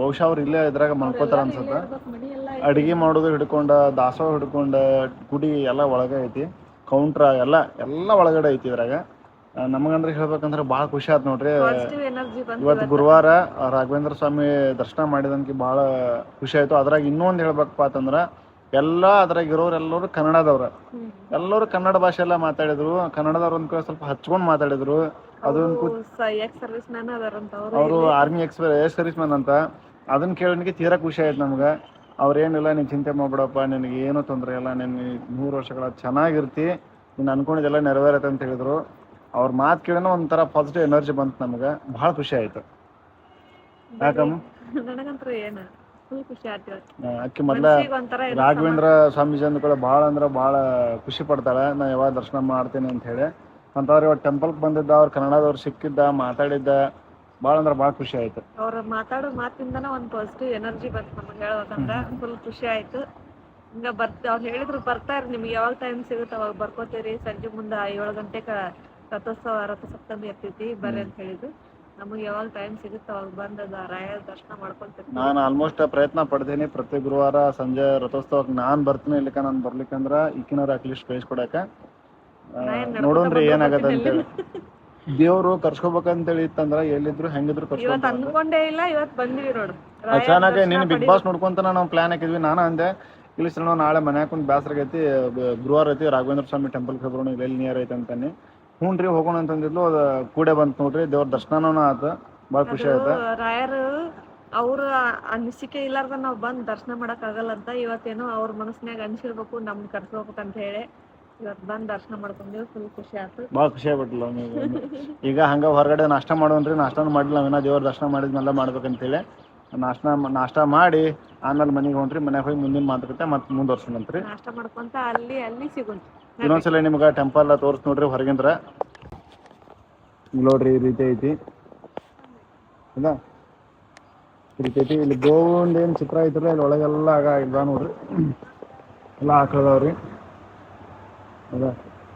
ಬಹುಶಃ ಅವ್ರು ಇಲ್ಲೇ ಇದ್ರಾಗ ಮಲ್ಕೋತಾರ ಅನ್ಸುತ್ತೆ? ಅಡಿಗೆ ಮಾಡೋದು ಹಿಡ್ಕೊಂಡ ದಾಸೋಹ ಹಿಡ್ಕೊಂಡ ಗುಡಿ ಎಲ್ಲ ಒಳಗೆ ಐತಿ. ಕೌಂಟ್ರ ಎಲ್ಲ ಎಲ್ಲ ಒಳಗಡೆ ಐತಿ ಇದ್ರಾಗ. ನಮಗಂದ್ರೆ ಹೇಳ್ಬೇಕಂದ್ರೆ ಭಾಳ ಖುಷಿ ಆಯ್ತು ನೋಡ್ರಿ. ಇವತ್ತು. ಗುರುವಾರ ರಾಘವೇಂದ್ರ ಸ್ವಾಮಿ ದರ್ಶನ ಮಾಡಿದಂಗೆ ಭಾಳ ಖುಷಿ ಆಯ್ತು. ಅದ್ರಾಗ ಇನ್ನೊಂದು ಹೇಳ್ಬೇಕಪ್ಪ ಅಂತಂದ್ರೆ ಎಲ್ಲ ಅದ್ರಾಗ ಇರೋರೆಲ್ಲರೂ ಕನ್ನಡದವ್ರ. ಎಲ್ಲರೂ ಕನ್ನಡ ಭಾಷೆ ಎಲ್ಲ ಮಾತಾಡಿದ್ರು. ಕನ್ನಡದವ್ರ ಒಂದ್ ಕಡೆ ಸ್ವಲ್ಪ ಹಚ್ಕೊಂಡ್ ಮಾತಾಡಿದ್ರು. ಅದೊಂದು ಎಕ್ಸ್ ಅವ್ರು army expire air service man ಅಂತ. ಅದನ್ನ ಕೇಳೋನಿಗೆ ತೀರಾ ಖುಷಿ ಆಯ್ತು ನಮ್ಗೆ. ಅವ್ರೇನಿಲ್ಲ ನೀನು ಚಿಂತೆ ಮಾಡ್ಬಿಡಪ್ಪ ನಿನಗೆ ಏನು ತೊಂದರೆ ಇಲ್ಲ ನಿನ್ ಮೂರು ವರ್ಷಗಳ ಚೆನ್ನಾಗಿರ್ತಿ ನೀನು ಅನ್ಕೊಂಡಿದ್ದೆಲ್ಲ ನೆರವೇರತ್ತೆ ಅಂತ ಹೇಳಿದ್ರು. ಅವ್ರ ಮಾತು ಕೇಳೋಣ ಒಂಥರ ಪಾಸಿಟಿವ್ ಎನರ್ಜಿ ಬಂತು ನಮ್ಗೆ. ಭಾಳ ಖುಷಿ ಆಯ್ತು. ಯಾಕಮ್ಮ? ಫುಲ್ ಖುಷಿ ಆಯ್ತು ಅಕ್ಕಿ ಮೊದ್ಲ ರಾಘವೇಂದ್ರ ಸ್ವಾಮೀಜಿ ಅಂದ್ಕೊಳ್ಳೋ ಭಾಳ ಅಂದ್ರ ಭಾಳ ಖುಷಿ ಪಡ್ತಾಳೆ. ನಾ ಯಾವಾಗ ದರ್ಶನ ಮಾಡ್ತೀನಿ ಅಂತ ಹೇಳಿ. ಅಂತವ್ರು ಇವಾಗ ಟೆಂಪಲ್ಗೆ ಬಂದಿದ್ದ ಅವ್ರ ಕನ್ನಡದವ್ರು ಸಿಕ್ಕಿದ್ದ ಮಾತಾಡಿದ್ದ ಭಾಳ ಅಂದ್ರ ಭಾಳ ಖುಷಿ ಆಯ್ತು. ಅವ್ರ ಮಾತಾಡೋ ಮಾತಿಂದನ ಒಂದ್ ಪಾಸಿಟಿವ್ ಎನರ್ಜಿ ಬಂತು ನಮ್ಗೆ ಹೇಳ್ಬೇಕಂದ್ರ ಫುಲ್ ಖುಷಿ ಆಯ್ತು. ಹಿಂಗ ಬರ್ತ ಅವ್ರು ಹೇಳಿದ್ರು ಬರ್ತಾರ ನಿಮ್ಗೆ ಯಾವಾಗ ಟೈಮ್ ಸಿಗುತ್ತೆ ಅವಾಗ ಬರ್ಕೋತೀರಿ. ಸಂಜೆ ಮುಂದ ಏಳು ಗಂಟೆಕ ರಥೋತ್ಸವ ರಥಸಪ್ತಮಿ ಇರ್ತೈತಿ ಬರ್ರಿ ಅಂತ ಹೇಳಿದ್ರು. ನಮಗೆ ಯಾವಾಗ ಟೈಮ್ ಸಿಗುತ್ತೆ ಅವಾಗ ಬಂದದ ರಾಯರ ದರ್ಶನ ಮಾಡ್ಕೊಂತೀವಿ ನಾನು ಆಲ್ಮೋಸ್ಟ್ ಪ್ರಯತ್ನ ಪಡ್ತೀನಿ. ಪ್ರತಿ ಗುರುವಾರ ಸಂಜೆ ರಥೋತ್ಸವಕ್ಕೆ ನಾನು ಬರ್ತೀನಿ ಇಲ್ಲಿಕ ನಾನು ಬರ್ಲಿಕ್ಕಂದ್ರ ಈಕಿನವ್ರು ಅಟ್ಲೀಸ್ಟ್ ಏನ್ ನಡ್ಕೊಂತ ನೋಡೋಣ್ರಿ ಬಂದ್ ಏನಾಗತ್ತೆ ಅಂತೇಳಿ. ದೇವ್ರು ಕರ್ಸ್ಕೋಬೇಕಂತೇಳಿ ಇತ್ತಂದ್ರ ಎಲ್ಲಿದ್ರು ಹೆಂಗಿದ್ರು ಇವತ್ ಕರ್ಸ್ಕೊಂತ ಅನ್ಕೊಂಡೇ ಇಲ್ಲ ಇವತ್ತು ಬಂದಿವಿ ನೋಡು. ರಾಯರ ಅಚಾನಕ್ ದರ್ಶನ ನೀನು ಬಿಗ್ ಬಾಸ್ ನೋಡ್ಕೊಂತ ನಾವು ಪ್ಲಾನ್ ಹಾಕಿದ್ವಿ ನಾನು ಅಂದೆ ಇಲ್ಲಿ ನಾವು ನಾಳೆ ಮನೆ ಕುಂತ ಬ್ಯಾಸರ ಆಗೈತಿ ಬ- ಗುರುವಾರ ಐತಿ ರಾಘವೇಂದ್ರ ಸ್ವಾಮಿ ಟೆಂಪಲ್ ಹೋಗೋಣ ಇಲ್ಲಿ ನಿಯರ್ ಐತೆ ಅಂತಾನೆ ಹ್ಞೂ ರೀ ಹೋಗೋಣ ಅಂತಂದಿದ್ಲು ಅದು ಕೂಡೆ ಬಂತು ನೋಡ್ರಿ ದೇವ್ರ ದರ್ಶನನೂ ಆತ ಭಾಳ ಖುಷಿ ಆಯ್ತು. ರಾಯರು ಅವ್ರ ಅನಿಸಿಕೆ ಇಲ್ಲಾರ್ದ ನಾವ್ ಬಂದ್ ದರ್ಶನ ಮಾಡಕ್ ಆಗಲ್ಲ ಅಂತ ಇವತ್ತೇನೋ ಅವ್ರ ಮನಸ್ನ್ಯಾಗ ಅನ್ಸಿರ್ಬೇಕು ಕರ್ಸ್ಬೇಕು ಅಂತ ಹೇಳಿ ಇವತ್ ಬಂದ್ ದರ್ಶನ ಮಾಡ್ಕೊಂಡ್ವಿ ಫುಲ್ ಖುಷಿ ಆಯ್ತು ಭಾಳ ಖುಷಿ ಆಗ್ಬಿಟ್ಲ ಈಗ ಹಂಗ ಹೊರಗಡೆ ನಾಷ್ಟ ಮಾಡೋನ್ರಿ ನಾಷ್ಟಾನು ಮಾಡಿಲ್ಲ ನಾವಿನ್ನ ದೇವ್ರ ದರ್ಶನ ಮಾಡಿದ್ಮೇಲೆ ಮಾಡ್ಬೇಕಂತೇಳಿ. ನಾಷ್ಟ ನಾಷ್ಟ ಮಾಡಿ ಆಮೇಲೆ ಮನೆಗೆ ಹೊಂಟ್ರಿ ಮನೆಗೆ ಹೋಗಿ ಮುಂದಿನ ಮಾತುಕತೆ ಮತ್ತೆ ಮುಂದುವರ್ಸೋಣಂತ್ರಿ ನಾಷ್ಟ ಮಾಡ್ಕೊಂತ ಅಲ್ಲಿ ಅಲ್ಲಿ ಸಿಗುಂತ ಇನ್ನೊಂದ್ಸಲ ನಿಮ್ಗೆ ಟೆಂಪಲ್ ತೋರಿಸ್ ನೋಡ್ರಿ ಹೊರಗಿಂದ್ರ. ನೋಡ್ರಿ ಈ ರೀತಿ ಐತಿ. ಹೌದಾ ರೀತಿ ಐತಿ. ಇಲ್ಲಿ ಗೋವಿಂದ ಏನು ಚಿತ್ರ ಐತ್ರಲ್ಲ ಇಲ್ಲಿ ಒಳಗೆಲ್ಲ ಆಗ ಇಲ್ಲ ನೋಡ್ರಿ. ಎಲ್ಲ ಆಕಳದವ್ರಿ. ಹೌದಾ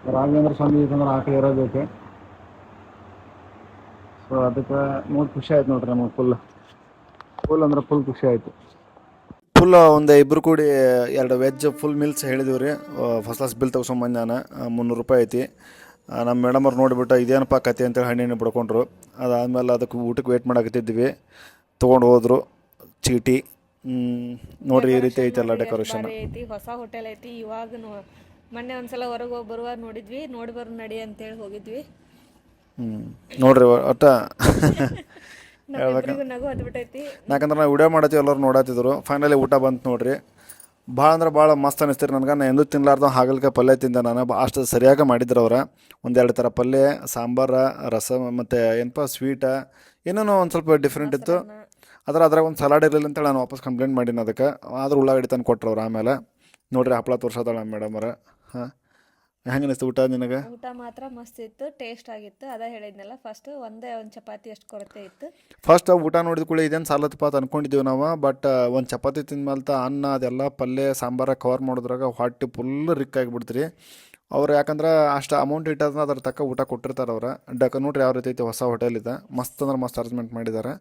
ರಾಘವೇಂದ್ರ ಸ್ವಾಮಿ ಇತ್ತಂದ್ರೆ ಆಕಳ ಇರೋದೈತೆ ಸೊ ಅದಕ್ಕೆ ನೋಡಿ ಖುಷಿ ಆಯ್ತು ನೋಡ್ರಿ ನಮಗೆ ಫುಲ್ ಫುಲ್ ಅಂದ್ರೆ ಫುಲ್ ಖುಷಿ ಆಯ್ತು. ಫುಲ್ ಒಂದು ಇಬ್ರು ಕೂಡಿ ಎರಡು ವೆಜ್ ಫುಲ್ ಮಿಲ್ಸ್ ಹೇಳಿದೀವಿ ರೀ. ಫಸ್ಟ್ ಕ್ಲಾಸ್ ಬಿಲ್ ತಗೊಂಬಂದು ನಾನು ಮುನ್ನೂರು ರೂಪಾಯಿ ಐತಿ. ನಮ್ಮ ಮೇಡಮ್ ಅವ್ರು ನೋಡಿಬಿಟ್ಟು ಇದೇನಪ್ಪ ಕತೆ ಅಂತೇಳಿ ಹಣ್ಣಿನ ಬಿಡ್ಕೊಂಡ್ರು. ಅದಾದಮೇಲೆ ಅದಕ್ಕೆ ಊಟಕ್ಕೆ ವೇಟ್ ಮಾಡಾಕತ್ತಿದ್ವಿ. ತೊಗೊಂಡು ಹೋದ್ರು. ಚೀಟಿ. ನೋಡ್ರಿ ಈ ರೀತಿ ಐತೆಲ್ಲ ಡೆಕೋರೇಷನ್ ಐತಿ. ಹೊಸ ಹೋಟೆಲ್ ಐತಿ. ಇವಾಗ ಮೊನ್ನೆ ಒಂದ್ಸಲ ಹೊರಗೆ ಹೋಗಿ ಬರುವಾಗ ನೋಡಿದ್ವಿ. ನೋಡಿ ಬರ್ ನಡಿ ಅಂತೇಳಿ ಹೋಗಿದ್ವಿ. ಹ್ಞೂ ನೋಡ್ರಿ ಒಟ್ಟ. [LAUGHS] ನಮ್ಮಿಬ್ರಿಗೂ ನಗು ಹತ್ಬಿಟ್ಟೈತಿ ಯಾಕಂದ್ರೆ ನಾವು ವಿಡಿಯೋ ಮಾಡತ್ತೀವಿ ಎಲ್ಲರೂ ನೋಡತ್ತಿದ್ರು ಫೈನಲಿ ಊಟ ಬಂತು ನೋಡ್ರಿ. ಭಾಳ ಅಂದ್ರೆ ಭಾಳ ಮಸ್ತ್ ಅನಿಸ್ತೀರಿ ನನಗೆ. ನಾನು ಎಂದೂ ತಿನ್ಲಾರ್ದ ಹಾಗಲ್ಕಾಯಿ ಪಲ್ಯ ತಿಂದೆ ನಾನು. ಅಷ್ಟು ಸರಿಯಾಗಿ ಮಾಡಿದ್ರು ಅವ್ರು. ಒಂದೆರಡು ಥರ ಪಲ್ಯ ಸಾಂಬಾರ ರಸ ಮತ್ತು ಏನಪ್ಪ ಸ್ವೀಟ ಏನೇನೋ ಒಂದು ಸ್ವಲ್ಪ ಡಿಫ್ರೆಂಟ್ ಇತ್ತು. ಆದ್ರೆ ಅದ್ರಾಗ ಒಂದು ಸಲಾಡ್ ಇರಲಿಲ್ಲ ಅಂತೇಳಿ ನಾನು ವಾಪಸ್ ಕಂಪ್ಲೇಂಟ್ ಮಾಡೀನಿ ಅದಕ್ಕೆ. ಆದ್ರೆ ಉಳ್ಳಾಗಡ್ಡಿ ತಂದು ಕೊಟ್ರು ಅವ್ರು ಆಮೇಲೆ. ನೋಡ್ರಿ ಹಪ್ಪಳ ತೋರ್ಸೋದಾಳ ಮೇಡಮ್ ಅವ್ರ. ಹಾಂ. ಹೆಂಗೆ ಅನಿಸ್ತು ಊಟ ನಿನಗೆ? ಊಟ ಮಾತ್ರ ಮಸ್ತ್ ಇತ್ತು ಟೇಸ್ಟ್ ಆಗಿತ್ತು ಅದ ಹೇಳಿದ್ನಲ್ಲ ಫಸ್ಟ್ ಒಂದೇ ಒಂದು ಚಪಾತಿ ಅಷ್ಟು ಕೊರತೆ ಇತ್ತು. ಫಸ್ಟ್ ಊಟ ನೋಡಿದ ಕೂಡ ಇದೇನು ಸಾಲತ್ತಪ್ಪ ಅಂತ ಅನ್ಕೊಂಡಿದ್ದೀವಿ ನಾವು ಬಟ್ ಒಂದು ಚಪಾತಿ ತಿಂದ್ಮೇಲೆ ಅನ್ನ ಅದೆಲ್ಲ ಪಲ್ಯ ಸಾಂಬಾರ ಕವರ್ ಮಾಡಿದ್ರಾಗ ಹೊಟ್ಟೆ ಫುಲ್ ರಿಕ್ ಆಗಿಬಿಡ್ತೀರಿ. ಅವ್ರು ಯಾಕಂದ್ರೆ ಅಷ್ಟು ಅಮೌಂಟ್ ಇಟ್ಟದನ್ನ ಅದ್ರ ತಕ್ಕ ಊಟ ಕೊಟ್ಟಿರ್ತಾರೆ ಅವ್ರು. ಡಕ ನೋಡ್ರಿ ಯಾವ ರೀತಿ ಐತಿ ಹೊಸ ಹೋಟೆಲ್ ಇದೆ ಮಸ್ತ್ ಅಂದ್ರೆ ಮಸ್ತ್ ಅರೇಂಜ್ಮೆಂಟ್ ಮಾಡಿದ್ದಾರೆ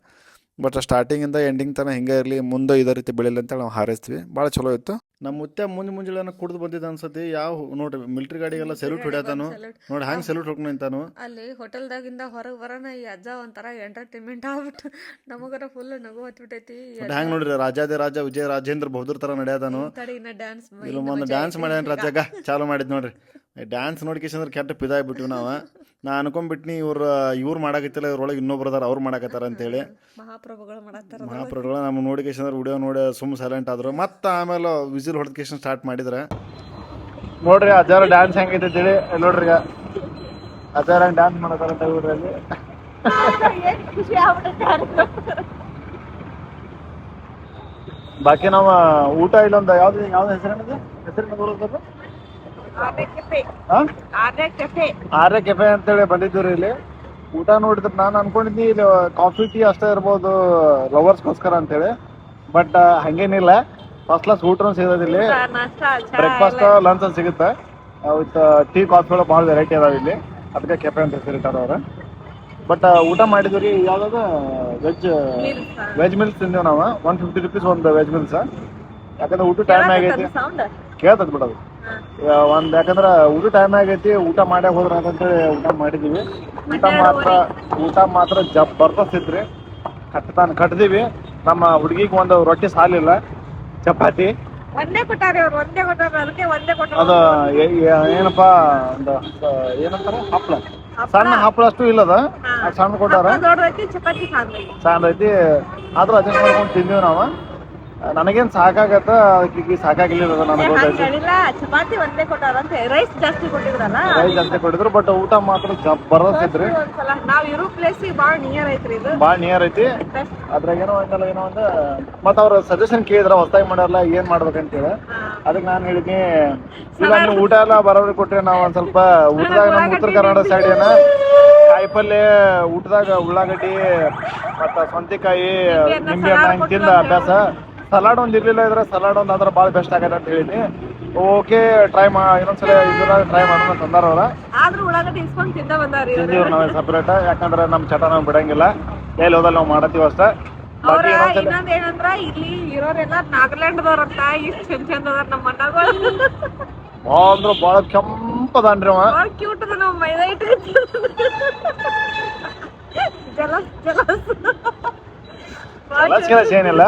ಬಟ್ ಸ್ಟಾರ್ಟಿಂಗಿಂದ ಎಂಡಿಂಗ್ ತನಕ ಹಿಂಗೆ ಇರಲಿ ಮುಂದೆ ಇದೇ ರೀತಿ ಬೆಳಿಲಿ ಅಂತೇಳಿ ನಾವು ಹಾರೈಸ್ತೀವಿ. ಭಾಳ ಚಲೋ ಇತ್ತು. ನಮ್ಮ ಮುತ್ಯ ಮುಂಜೆ ಮುಂಜಾನೆ ಕುಡಿದು ಬಂದಿದ್ದ ಅನ್ಸತಿ ಯಾವ ನೋಡ್ರಿ ಮಿಲ್ಟ್ರಿ ಗಾಡಿಗೆಲ್ಲ ಸೆಲ್ಯೂಟ್ ಹೊಡ್ಯಾತಾನು. ನೋಡಿ ಹ್ಯಾಂಗ ಸೆಲ್ಯೂಟ್ ಹೊಡ್ಕೊಂಡು ನಿಂತಾನು. ಅಲ್ಲಿ ಹೋಟೆಲ್ದಾಗಿಂದ ಹೊರಗೆ ಬರೋಣ ಈ ಅಜ್ಜ ಒಂಥರ ಎಂಟರ್ಟೈನ್ಮೆಂಟ್ ಆಗ್ಬಿಟ್ಟು ನಮಗರ ಫುಲ್ ನಗು ಹತ್ಬಿಟ್ಟೈತಿ. ಹ್ಯಾಂಗ್ ನೋಡ್ರಿ ರಾಜಾದೇ ರಾಜ ವಿಜಯ ರಾಜೇಂದ್ರ ಬಹದ್ದೂರ್ ತರ ನಡೆಯದಾನು ಡ್ಯಾನ್ಸ್ ಇಲ್ಲ ಮೊನ್ನೆ ಡ್ಯಾನ್ಸ್ ಮಾಡ್ಯಾನ ರಾಜಾಗ ಚಾಲು ಮಾಡಿದ್ ನೋಡ್ರಿ. ಡ್ಯಾನ್ಸ್ ನೋಡ್ಕೇಶಂದ್ರೆ ಕೆಟ್ಟ ಪಿದಾಗ್ಬಿಟ್ಟಿವಿ ನಾವು. ನಾ ಅನ್ಕೊಂಡ್ಬಿಟ್ನಿ ಇವ್ರ ಇವ್ರು ಮಾಡಾಕತ್ತಿಲ್ಲ ಇವ್ರೊಳಗೆ ಇನ್ನೊಬ್ರು ಅದಾರ ಅವ್ರು ಮಾಡಾಕತ್ತಾರ ಅಂತೇಳಿ. ಮಹಾಪ್ರಭುಗಳು ಮಹಾಪ್ರಭುಗಳು ನಮ್ಮ ನೋಡಿಕೇಶಂದ್ರೆ ವಿಡಿಯೋ ನೋಡಿ ಸುಮ್ ಸೈಲೆಂಟ್ ಆದ್ರು. ಮತ್ತೆ ಆಮೇಲೆ ವಿಸಿಲ್ ಹೊಡೆದಕ್ಕೆ ಸ್ಟಾರ್ಟ್ ಮಾಡಿದ್ರೆ? ನೋಡ್ರಿ ಅಜ್ಜಾರ ಡ್ಯಾನ್ಸ್ ಹೆಂಗೈತೆ ಅಂತೇಳಿ ನೋಡ್ರಿ ಈಗ. ಅಜ್ಜಾರ ಡ್ಯಾನ್ಸ್ ಮಾಡತ್ತಾರ ಊರಲ್ಲಿ. ಬಾಕಿ ನಾವು ಊಟ ಇಲ್ಲೊಂದು ಯಾವ್ದು ಯಾವ್ದು ಹೆಸರೇನದು ಹೆಸರೇನು ಬರೋದು ಹಾಂ ಆರ್ಯ ಕೆಫೆ ಅಂತೇಳಿ ಬಂದಿದ್ದೀವಿ ಇಲ್ಲಿ. ಊಟ ನೋಡಿದ್ರೆ ನಾನು ಅನ್ಕೊಂಡಿದ್ನಿ, ಇಲ್ಲಿ ಕಾಫಿ ಟೀ ಅಷ್ಟೇ ಇರ್ಬೋದು ಲವರ್ಸ್ಗೋಸ್ಕರ ಅಂತೇಳಿ. ಬಟ್ ಹಂಗೇನಿಲ್ಲ. ಫಸ್ಟ್ ಕ್ಲಾಸ್ ಊಟ ಸಿಗೋದಿಲ್ಲಿ ನಾಷ್ಟ ಬ್ರೇಕ್ಫಾಸ್ಟ್ ಲಂಚ್ ಸಿಗುತ್ತೆ. ವಿತ್ ಟೀ ಕಾಫಿಗಳು ಭಾಳ ವೆರೈಟಿ ಅದಾವ ಇಲ್ಲಿ. ಅದಕ್ಕೆ ಕೆಫೆ ಅಂತ ಹೆಸರಿಟ್ಟಾರ ಅವ್ರ. ಬಟ್ ಊಟ ಮಾಡಿದ್ವಿ ರೀ ಯಾವ್ದಾದ ವೆಜ್ ವೆಜ್ ಮಿಲ್ಸ್ ತಿಂದೇವು ನಾವು. ಒನ್ ಫಿಫ್ಟಿ ರುಪೀಸ್ ಒಂದು ವೆಜ್ ಮಿಲ್ಸ್ ಯಾಕಂದ್ರೆ ಊಟ ಟೈಮ್ ಆಗೈತಿ. ಕೇಳ್ತದ ಬಿಡೋದು ಒಂದ್ ಯಾಕಂದ್ರ ಊಟ ಟೈಮ್ ಆಗೈತಿ ಊಟ ಮಾಡೇ ಹೋದ್ರ ಅಂತೇಳಿ ಊಟ ಮಾಡಿದೀವಿ. ಊಟ ಮಾತ್ರ ಊಟ ಮಾತ್ರ ಜಬರ್ದಸ್ತ್ ಕಟ್ ತಾನು ಕಟ್ದೀವಿ. ನಮ್ಮ ಹುಡುಗಿಗೆ ಒಂದು ರೊಟ್ಟಿ ಸಾಲಿಲ್ಲ. ಚಪಾತಿ ಒಂದೇ ಕೊಟ್ಟಾರೆ ಅವ್ರು ಒಂದೇ ಕೊಟ್ಟಾರ ಅದಕ್ಕೆ ಒಂದೇ ಕೊಟ್ಟಾರ ಅದು ಏ- ಏ- ಏನಪ್ಪ ಒಂದು ಸ- ಏನಂತಾರ ಹಪ್ಪಳ ಸಣ್ಣ ಹಪ್ಪಳ ಅಷ್ಟು ಇಲ್ಲದ ಅದ್ ಸಣ್ಣ ಕೊಟ್ಟಾರ ದೊಡ್ಡದೈತಿ ಚಪಾತಿ ಸಾಂಗ್ ಸಣ್ಣ ಐತಿ ಆದ್ರೂ ಅಡ್ಜಸ್ಟ್ ಮಾಡ್ಕೊಂಡು ತಿಂದೀವಿ ನಾವು ನನಗೇನ್ ಸಾಕಾಗತ್ತ? ಅದಕ್ಕೆ ಸಾಕಾಗಿಲ್ಲ ನನಗೆ ಚಪಾತಿ ಒಂದೇ ಕೊಟ್ಟಾರ ಅಂತ ರೈಸ್ ಜಾಸ್ತಿ ಕೊಟ್ಟಿದ್ರಲ್ಲ? ರೈಸ್ ಜಾಸ್ತಿ ಕೊಟ್ಟಿದ್ರು ಬಟ್ ಊಟ ಮಾತ್ರ ಒಂದ್ಸಲ. ನಾವ್ ಇರೋ ಪ್ಲೇಸಿಗೆ ಬಾಳ ನಿಯರ್ ಐತ್ರಿ ಇದು. ಭಾಳ ನಿಯರ್ ಐತಿ. ಅದ್ರಾಗ ಏನೋ ಒಂದಲ್ಲ ಏನೋ ಒಂದು ಮತ್ ಅವ್ರ ಸಜೆಷನ್ ಕೇಳಿದ್ರ ಹೊಸ್ದಾಗಿ ಮಾಡಲ್ಲ ಏನ್ ಮಾಡ್ಬೇಕಂತೇಳಿ. ಅದಕ್ಕೆ ನಾನು ಹೇಳಿದ್ನಿ ಇಲ್ಲ ನೀವು ಊಟ ಎಲ್ಲ ಬರೋಬ್ರಿ ಕೊಟ್ರೆ ನಾವು ಒಂದ್ ಸ್ವಲ್ಪ ಊಟದಾಗ ನಮ್ಮ ಉತ್ತರ ಕರ್ನಾಟಕ ಸೈಡ್ ಏನ ಕಾಯಿಪಲ್ಲೆ ಊಟದಾಗ ಉಳ್ಳಾಗಡ್ಡಿ ಮತ್ತ ಸೌಂತಿಕಾಯಿ ನಿಂಬೆ ಹಣ್ಣು ಹಿಂಗ್ ತಿಂದ ಅಭ್ಯಾಸ. ಸಲಾಡ್ ಒಂದು ಇರಲಿಲ್ಲ ಇದ್ರೆ ಸಲಾಡ್ ಒಂದ್ ಆದ್ರೆ ಭಾಳ ಬೆಸ್ಟ್ ಆಗತ್ತೆ ಅಂತ ಹೇಳಿದ್ನಿ. ಓಕೆ ಟ್ರೈ ಮಾ ಇನ್ನೊಂದ್ಸಲ ಇದ್ರಾಗ ಟ್ರೈ ಮಾಡೋಣ ಅಂತ ಅಂದಾರ ಅವ್ರ ಆದ್ರೂ ಉಳ್ಳಾಗಡ್ಡಿ ಇಸ್ಕೊಂಡ್ ತಿಂದ ಬಂದಾರಿ ತಿಂದೀವ್ರಿ ನಾವೇ ಸಪ್ರೇಟ್ ಯಾಕಂದ್ರೆ ನಮ್ಮ ಚಟ ನಾವು ಬಿಡಂಗಿಲ್ಲ. ಎಲ್ಲಿ ಹೋದಲ್ಲಿ ನಾವು ಮಾಡತ್ತೀವಿ ಅಷ್ಟೇ. ಅವ್ರ ಇನ್ನೊಂದ್ ಏನಂದ್ರ ಇಲ್ಲಿ ಇರೋರೆಲ್ಲ ನಾಗಾಲ್ಯಾಂಡ್ ದವ್ರಂತ ಇಷ್ಟು ಚಂದ ಚಂದ ಅದಾರ ನಮ್ಮ ಅಣ್ಣಗಳು. ಭಾಳ ಅಂದ್ರ ಭಾಳ ಕೆಂಪದಾನ್ರಿ ಅವ. ಬಾಳ ಕ್ಯೂಟ್ ಅದ ನಾವು ಮೈದಾ ಇಟ್ಟು ಜಲಸ್ ಜಲಸ್. ಕೆಲಸ ಕೆಲಸ ಏನಿಲ್ಲ.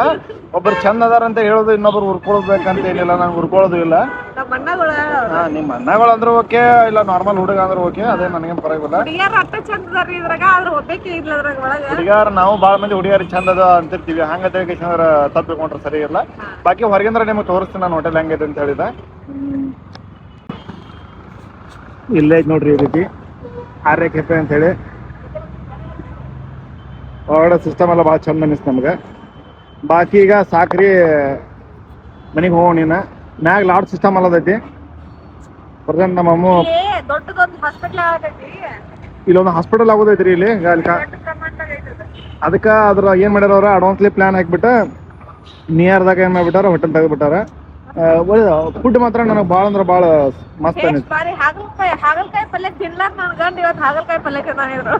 ಒಬ್ರು ಚಂದ ಅದಾರ ಅಂತ ಹೇಳೋದು ಇನ್ನೊಬ್ರು ಉರ್ಕೊಳ್ಬೇಕಂತ ಏನಿಲ್ಲ ನಂಗೆ ಉರ್ಕೊಳ್ಳೋದು ಇಲ್ಲ. ನಮ್ಮ ಅಣ್ಣಗಳ ಹಾ ನಿಮ್ಮ ಅಣ್ಣಗಳು ಅಂದ್ರೆ ಓಕೆ ಇಲ್ಲ ನಾರ್ಮಲ್ ಹುಡುಗ ಅಂದ್ರೆ ಓಕೆ ಅದೇ ನನಗೇನು ಪರವಾಗಿಲ್ಲ. ಹುಡುಗಿಯರ್ ಅಟ್ಟ ಚಂದ ಅದಾರಿ ಇದ್ರಾಗ ಆದ್ರ ಒಬ್ಬಾಕಿ ಇಲ್ಲ ಅದ್ರಾಗ ಒಳಗ. ಹುಡುಗಾರ ನಾವು ಭಾಳ ಮಂದಿ ಹುಡುಗಿಯರು ಚಂದ ಅದ ಅಂತಿರ್ತೀವಿ. ಹಂಗಂತ ತಪ್ಪು ತಪ್ಪಿಕೊಂಡ್ರೆ ಸರಿ ಇಲ್ಲ. ಬಾಕಿ ಹೊರಗಿಂದ್ರೆ ನಿಮಗೆ ತೋರಿಸ್ತೀನಿ ನಾನು ಹೋಟೆಲ್ ಹೆಂಗೈತೆ ಅಂತ ಹೇಳಿದ. ಇಲ್ಲೇ ಐತೆ ನೋಡ್ರಿ ಈ ರೀತಿ. ಆರ್ಯ ಕೆಫೆ ಅಂತ ಹೇಳಿ. ಒಳಗಡೆ ಸಿಸ್ಟಮ್ ಎಲ್ಲ ಭಾಳ ಚಂದ ಅನಿಸ್ತು ನಮ್ಗೆ. ಬಾಕಿ ಈಗ ಸಾಕ್ರಿ ಮನೆಗೆ ಹೋಗೋಣ ಮ್ಯಾಗ ಲಾಡ್ ಸಿಸ್ಟಮ್ ಅಲ್ಲದೈತಿ ಪ್ರೆಸೆಂಟ್ ನಮ್ಮ ಅಮ್ಮ ಇಲ್ಲೊಂದು ಹಾಸ್ಪಿಟಲ್ ಆಗೋದೈತ್ರಿ ಇಲ್ಲಿ ಅದಕ್ಕೆ ಅದ್ರ ಏನು ಮಾಡ್ಯಾರ ಅವ್ರ ಅಡ್ವಾನ್ಸ್ಲಿ ಪ್ಲಾನ್ ಹಾಕ್ಬಿಟ್ಟು ನಿಯರ್ದಾಗ ಏನು ಮಾಡ್ಬಿಟ್ಟಾರ ಹೋಟೆಲ್ ತೆಗೆದ್ಬಿಟ್ಟಾರ ಫುಡ್ ಮಾತ್ರ ನನಗೆ ಭಾಳ ಅಂದ್ರೆ ಭಾಳ ಮಸ್ತ್ ಅನಿಸ್ತು. ಹಾಗಲಕಾಯಿ ಪಲ್ಯ ತಿನ್ಲಾರ ನನ್ ಗಂಡ ಇವತ್ತು ಹಾಗಲಕಾಯಿ ಪಲ್ಯ ತಿನ್ನಾನಿದ್ರು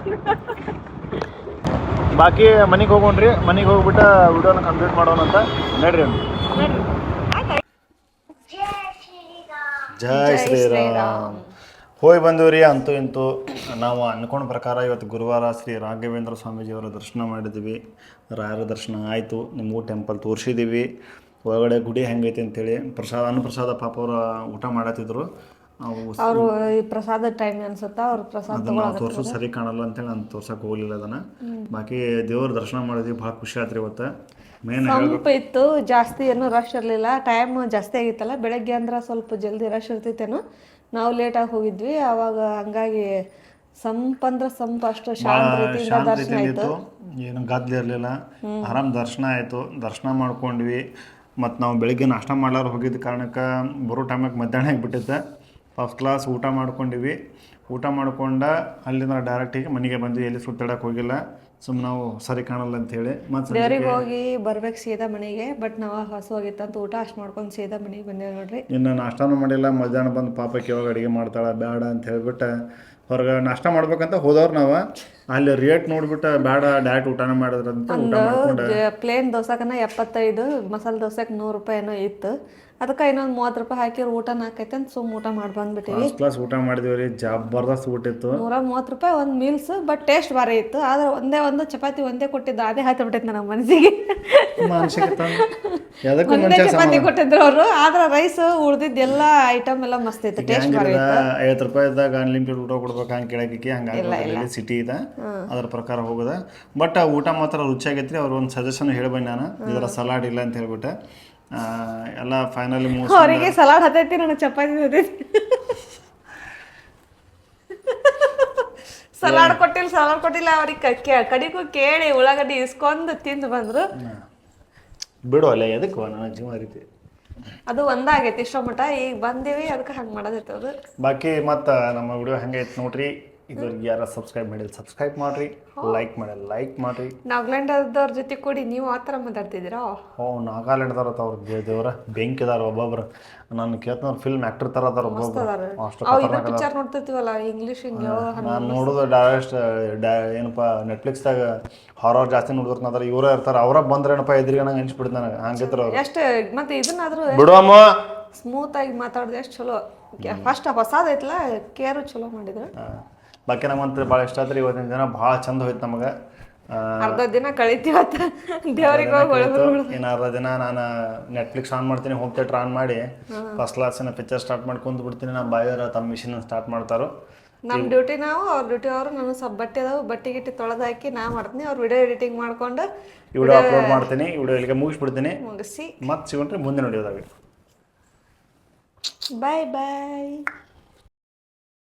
ಬಾಕಿ ಮನೆಗೆ ಹೋಗೋಣ್ರಿ ಮನೆಗೆ ಹೋಗ್ಬಿಟ್ಟು ವಿಡಿಯೋನ ಕಂಪ್ಲೀಟ್ ಮಾಡೋಣ ಅಂತ ನಡ್ರಿ ಜೈ ಶ್ರೀರಾಮ್. ಹೋಗಿ ಬಂದಿವ್ರಿ ಅಂತೂ ಇಂತೂ. ನಾವು ಅನ್ಕೊಂಡ ಪ್ರಕಾರ ಇವತ್ತು ಗುರುವಾರ ಶ್ರೀ ರಾಘವೇಂದ್ರ ಸ್ವಾಮೀಜಿಯವರ ದರ್ಶನ ಮಾಡಿದ್ವಿ. ರಾಯರ ದರ್ಶನ ಆಯಿತು ನಿಮಗೂ ಟೆಂಪಲ್ ತೋರಿಸಿದ್ದೀವಿ ಒಳಗಡೆ ಗುಡಿ ಹೆಂಗೈತೆ ಅಂತೇಳಿ ಪ್ರಸಾದ ಅನ್ನಪ್ರಸಾದ ಪಾಪ ಅವರು ಊಟ ಮಾಡತ್ತಿದ್ರು. ಅವರು ಈ ಪ್ರಸಾದ ಟೈಮ್ ಅನ್ಸುತ್ತಾ ಅವ್ರ ಪ್ರಸಾದ ಅದನ್ನ ನಾವು ತೋರ್ಸೋದು ಸರಿ ಕಾಣಲ್ಲ ಅಂತೇಳಿ ನಾನು ತೋರ್ಸಕ್ಕೆ ಹೋಗಲಿಲ್ಲ ಅದನ್ನ. ಬಾಕಿ ದೇವ್ರ ದರ್ಶನ ಮಾಡಿದ್ವಿ ಭಾಳ ಖುಷಿ ಆತ್ರಿ ಇವತ್ತು. ಮೇನ್ ತಂಪು ಇತ್ತು ಜಾಸ್ತಿ ಏನು ರಶ್ ಇರಲಿಲ್ಲ. ಟೈಮ್ ಜಾಸ್ತಿ ಆಗಿತ್ತಲ್ಲ ಬೆಳಗ್ಗೆ ಅಂದ್ರೆ ಸ್ವಲ್ಪ ಜಲ್ದಿ ರಶ್ ಇರ್ತೈತೇನೋ. ನಾವು ಲೇಟಾಗಿ ಹೋಗಿದ್ವಿ ಅವಾಗ ಹಂಗಾಗಿ ಸಂಪಂದ್ರ ಸಂಪ ಅಷ್ಟು ಶಾಂತ ರೀತಿಯಿಂದ ದರ್ಶನ ಆಯ್ತು. ಏನು ಗದ್ದಲ ಇರಲಿಲ್ಲ. ಆರಾಮ್ ದರ್ಶನ ಆಯಿತು. ದರ್ಶನ ಮಾಡ್ಕೊಂಡ್ವಿ. ಮತ್ತು ನಾವು ಬೆಳಿಗ್ಗೆ ನಾಷ್ಟ ಮಾಡ್ಲಾರ ಹೋಗಿದ್ದ ಕಾರಣಕ್ಕೆ ಬರೋ ಟೈಮಿಗೆ ಮಧ್ಯಾಹ್ನ ಆಗಿಬಿಟ್ಟಿತ್ತೆ. ಫಸ್ಟ್ ಕ್ಲಾಸ್ ಊಟ ಮಾಡ್ಕೊಂಡಿವಿ ಊಟ ಮಾಡ್ಕೊಂಡ ಅಲ್ಲಿಂದ ಡೈರೆಕ್ಟಿಗೆ ಮನೆಗೆ ಬಂದ್ವಿ. ಎಲ್ಲಿ ಸುತ್ತಾಡಕ್ಕೆ ಹೋಗಿಲ್ಲ. ಸುಮ್ಮನೆ ನಾವು ಸರಿ ಕಾಣಲ್ಲ ಅಂತೇಳಿ ಮತ್ತು ದೇವ್ರಿಗೆ ಹೋಗಿ ಬರ್ಬೇಕು ಸೀದಾ ಮನೆಗೆ ಬಟ್ ನಾವು ಹಸುವಾಗಿತ್ತಂತ ಊಟ ಅಷ್ಟು ಮಾಡ್ಕೊಂಡು ಸೀದಾ ಮನೆಗೆ ಬಂದೇವೆ ನೋಡ್ರಿ. ಇನ್ನು ನಾಷ್ಟಾನು ಮಾಡಿಲ್ಲ. ಮಧ್ಯಾಹ್ನ ಬಂದು ಪಾಪಕ್ಕೆ ಯಾವಾಗ ಅಡುಗೆ ಮಾಡ್ತಾಳೆ ಬೇಡ ಅಂತ ಹೇಳ್ಬಿಟ್ಟು ಹೊರಗೆ ನಾಷ್ಟ ಮಾಡ್ಬೇಕಂತ ಹೋದವ್ರು ನಾವು. ಅಲ್ಲಿ ರೇಟ್ ನೋಡ್ಬಿಟ್ಟು ಬೇಡ ಡೈರೆಕ್ಟ್ ಊಟನ ಮಾಡಿದ್ರಂತ ಊಟ ಮಾಡ್ಕೊಂಡು. ಪ್ಲೇನ್ ದೋಸೆಕನ್ನ ಎಪ್ಪತ್ತೈದು ಮಸಾಲೆ ದೋಸೆಗೆ ನೂರು ರೂಪಾಯಿ ಏನೋ ಇತ್ತು. ಅದಕ್ಕೆ ಇನ್ನೊಂದು ಮೂವತ್ತು ರೂಪಾಯಿ ಹಾಕಿ ಊಟ ನಾಕೈತೆ ಅಂತ ಸುಮ್ಮ ಊಟ ಮಾಡಿ ಬಂದ್ಬಿಟ್ಟಿವಿ. ಕ್ಲಾಸ್ ಊಟ ಮಾಡಿದ್ವಿ ರೀ ಜಬರ್ದಸ್ತ್ ಊಟ ಇತ್ತು ನೂರ ಮೂವತ್ತು ರೂಪಾಯಿ ಒಂದು ಮೀಲ್ಸ್ ಬಟ್ ಟೇಸ್ಟ್ ಭಾರಿ ಇತ್ತು. ಆದ್ರೆ ಒಂದೇ ಒಂದು ಚಪಾತಿ ಒಂದೇ ಕೊಟ್ಟಿದ್ದು ಅದೇ ಹತ್ತು ಬಿಟ್ಟೈತೆ ನನ್ನ ಮನಸ್ಸಿಗೆ ಒಂದೇ ಚಪಾತಿ ಕೊಟ್ಟಿದ್ರು ಅವರು. ಆದ್ರೆ ರೈಸ್ ಉಳ್ದಿದ್ದೆಲ್ಲ ಐಟಮ್ ಎಲ್ಲ ಮಸ್ತ್ ಇತ್ತು. ಟೇಸ್ಟ್ ಭಾರಿ ಐವತ್ತು ರೂಪಾಯಿದಾಗ ಅನ್ಲಿಮಿಟೆಡ್ ಊಟ ಕೊಡ್ಬೇಕು ಹಂಗೆ ಕೇಳಕ್ಕೆ ಹಂಗಾಗಿ ಸಿಟಿ ಇದೆ. ಅದ್ರ ಪ್ರಕಾರ ಹೋಗೋದ. ಬಟ್ ಊಟ ಮಾತ್ರ ರುಚಿಯಾಗೈತ್ರಿ ಅವ್ರು ಒಂದು ಸಜೆಷನ್ ಹೇಳ್ಬಂದು ನಾನು. ಇದರ ಸಲಾಡ್ ಇಲ್ಲ ಅಂತ ಹೇಳ್ಬಿಟ್ಟು. ಎಲ್ಲ ಫೈನಲಿ ಅವರಿಗೆ ಸಲಾಡ್ ಹತ್ತೈತಿ ನನಗೆ ಚಪಾತಿ ಹತ್ತೈತಿ. ಸಲಾಡ್ ಕೊಟ್ಟಿಲ್ಲ ಸಲಾಡ್ ಕೊಟ್ಟಿಲ್ಲ ಅವ್ರಿಗೆ ಕಡಿಗೂ ಕೇಳಿ ಉಳ್ಳಾಗಡ್ಡಿ ಇಸ್ಕೊಂಡು ತಿಂದು ಬಂದ್ರು. ಬಿಡು ಅಲ್ಲ ಎದಕ್ಕೆ? ನನ್ನ ಜೀವ ರೀತಿ ಅದು ಒಂದಾಗೈತಿ ಇಷ್ಟೋ ಮಟ್ಟ ಈಗ ಬಂದೀವಿ ಅದಕ್ಕೆ ಹಂಗೆ ಮಾಡೋದೈತೆ ಅದು. ಬಾಕಿ ಮತ್ತೆ ನಮ್ಮ ವಿಡಿಯೋ ಹಂಗೈತೆ ನೋಡ್ರಿ. ಇದ್ರಿಗೆ ಯಾರ ಸಬ್ಸ್ಕ್ರೈಬ್ ಮಾಡಿಲ್ಲ ಸಬ್ಸ್ಕ್ರೈಬ್ ಮಾಡ್ರಿ ಲೈಕ್ ಮಾಡಿಲ್ಲ ಲೈಕ್ ಮಾಡ್ರಿ. ನಾಗಾಲ್ಯಾಂಡದವ್ರ ಜೊತೆ ಕೂಡಿ ನೀವು ಆ ಥರ ಮಾತಾಡ್ತಿದ್ದೀರಾ? ಓ ನಾಗಾಲ್ಯಾಂಡ್ದವ್ರ ಅವ್ರ ದೇವ್ರ ಬೆಂಕಿದಾರ ಒಬ್ಬೊಬ್ರು. ನಾನು ಕೇಳ್ತಾರ ಫಿಲ್ಮ್ ಆಕ್ಟರ್ ಥರ ಅದಾರ ಒಬ್ಬೊಬ್ರು. ಅಷ್ಟು ಪಿಕ್ಚರ್ ನೋಡ್ತಿರ್ತೀವಲ್ಲ ಇಂಗ್ಲೀಷ್ ಹಿಂಗೆ ನಾನು ನೋಡೋದು ಡೈರೆಕ್ಟ್ ಡಾ ಏನಪ್ಪ ನೆಟ್ಫ್ಲಿಕ್ಸ್ದಾಗ ಹಾರರ್ ಜಾಸ್ತಿ ನೋಡಿದ್ರೆ ಇವರೇ ಇರ್ತಾರೆ. ಅವರ ಬಂದ್ರೆ ಏನಪ್ಪ ಎದುರಿಗೆ ನಂಗೆ ಅನ್ಸ್ಬಿಡ್ತು ನನಗೆ. ಹಂಗಿದ್ರು ಅವ್ರು. ಎಷ್ಟು ಮತ್ತೆ ಇದನ್ನಾದ್ರೂ ಬಿಡುವಮ್ಮ! ಸ್ಮೂತ್ ಆಗಿ ಮಾತಾಡ್ದೆ ಎಷ್ಟು ಚಲೋ. ಫಸ್ಟ್ ಹೊಸದೈತಲ್ಲ ಕೇರು ಚಲೋ ಮಾಡಿದ್ರು? ಬಾಕಿ ನಮ್ಮಂತ ಭಾಳ ಇಷ್ಟ ಆದ್ರೆ ಇವತ್ತಿನ ದಿನ ಭಾಳ ಚಂದ ಹೋಯ್ತು ನಮಗೆ. ಅರ್ಧ ದಿನ ಕಳಿತೀವತ್ತ ದೇವ್ರಿಗೆ ಇನ್ನು ಅರ್ಧ ದಿನ ನಾನು ನೆಟ್ಫ್ಲಿಕ್ಸ್ ಆನ್ ಮಾಡ್ತೀನಿ ಹೋಮ್ ಥಿಯೇಟ್ರ್ ಆನ್ ಮಾಡಿ. ಫಸ್ಟ್ ಕ್ಲಾಸಿನ ಪಿಕ್ಚರ್ ಸ್ಟಾರ್ಟ್ ಮಾಡಿ ಕುಂತು ಬಿಡ್ತೀನಿ ನಮ್ಮ ಬಾಯಿಯವರು ತಮ್ಮ ಮಿಷಿನ್ ಸ್ಟಾರ್ಟ್ ಮಾಡ್ತಾರೋ. ನಮ್ಮ ಡ್ಯೂಟಿ ನಾವು ಅವ್ರ ಡ್ಯೂಟಿ ಅವರು ನಾನು ಸ್ವಲ್ಪ ಬಟ್ಟೆ ಅದಾವು ಬಟ್ಟೆ ಗಿಟ್ಟಿ ತೊಳೆದು ಹಾಕಿ ನಾ ಮಾಡ್ತೀನಿ ಅವ್ರು ವಿಡಿಯೋ ಎಡಿಟಿಂಗ್ ಮಾಡ್ಕೊಂಡು ವಿಡಿಯೋ ಅಪ್ಲೋಡ್ ಮಾಡ್ತೀನಿ ವಿಡಿಯೋ ಇಲ್ಲಿಗೆ ಮುಗಿಸ್ಬಿಡ್ತೀನಿ. ಮುಗಿಸಿ. ಮತ್ತೆ ಸಿಗೊಂಡ್ರೆ ಮುಂದೆ ವಿಡಿಯೋದಾಗ ಬಾಯ್ ಬಾಯ್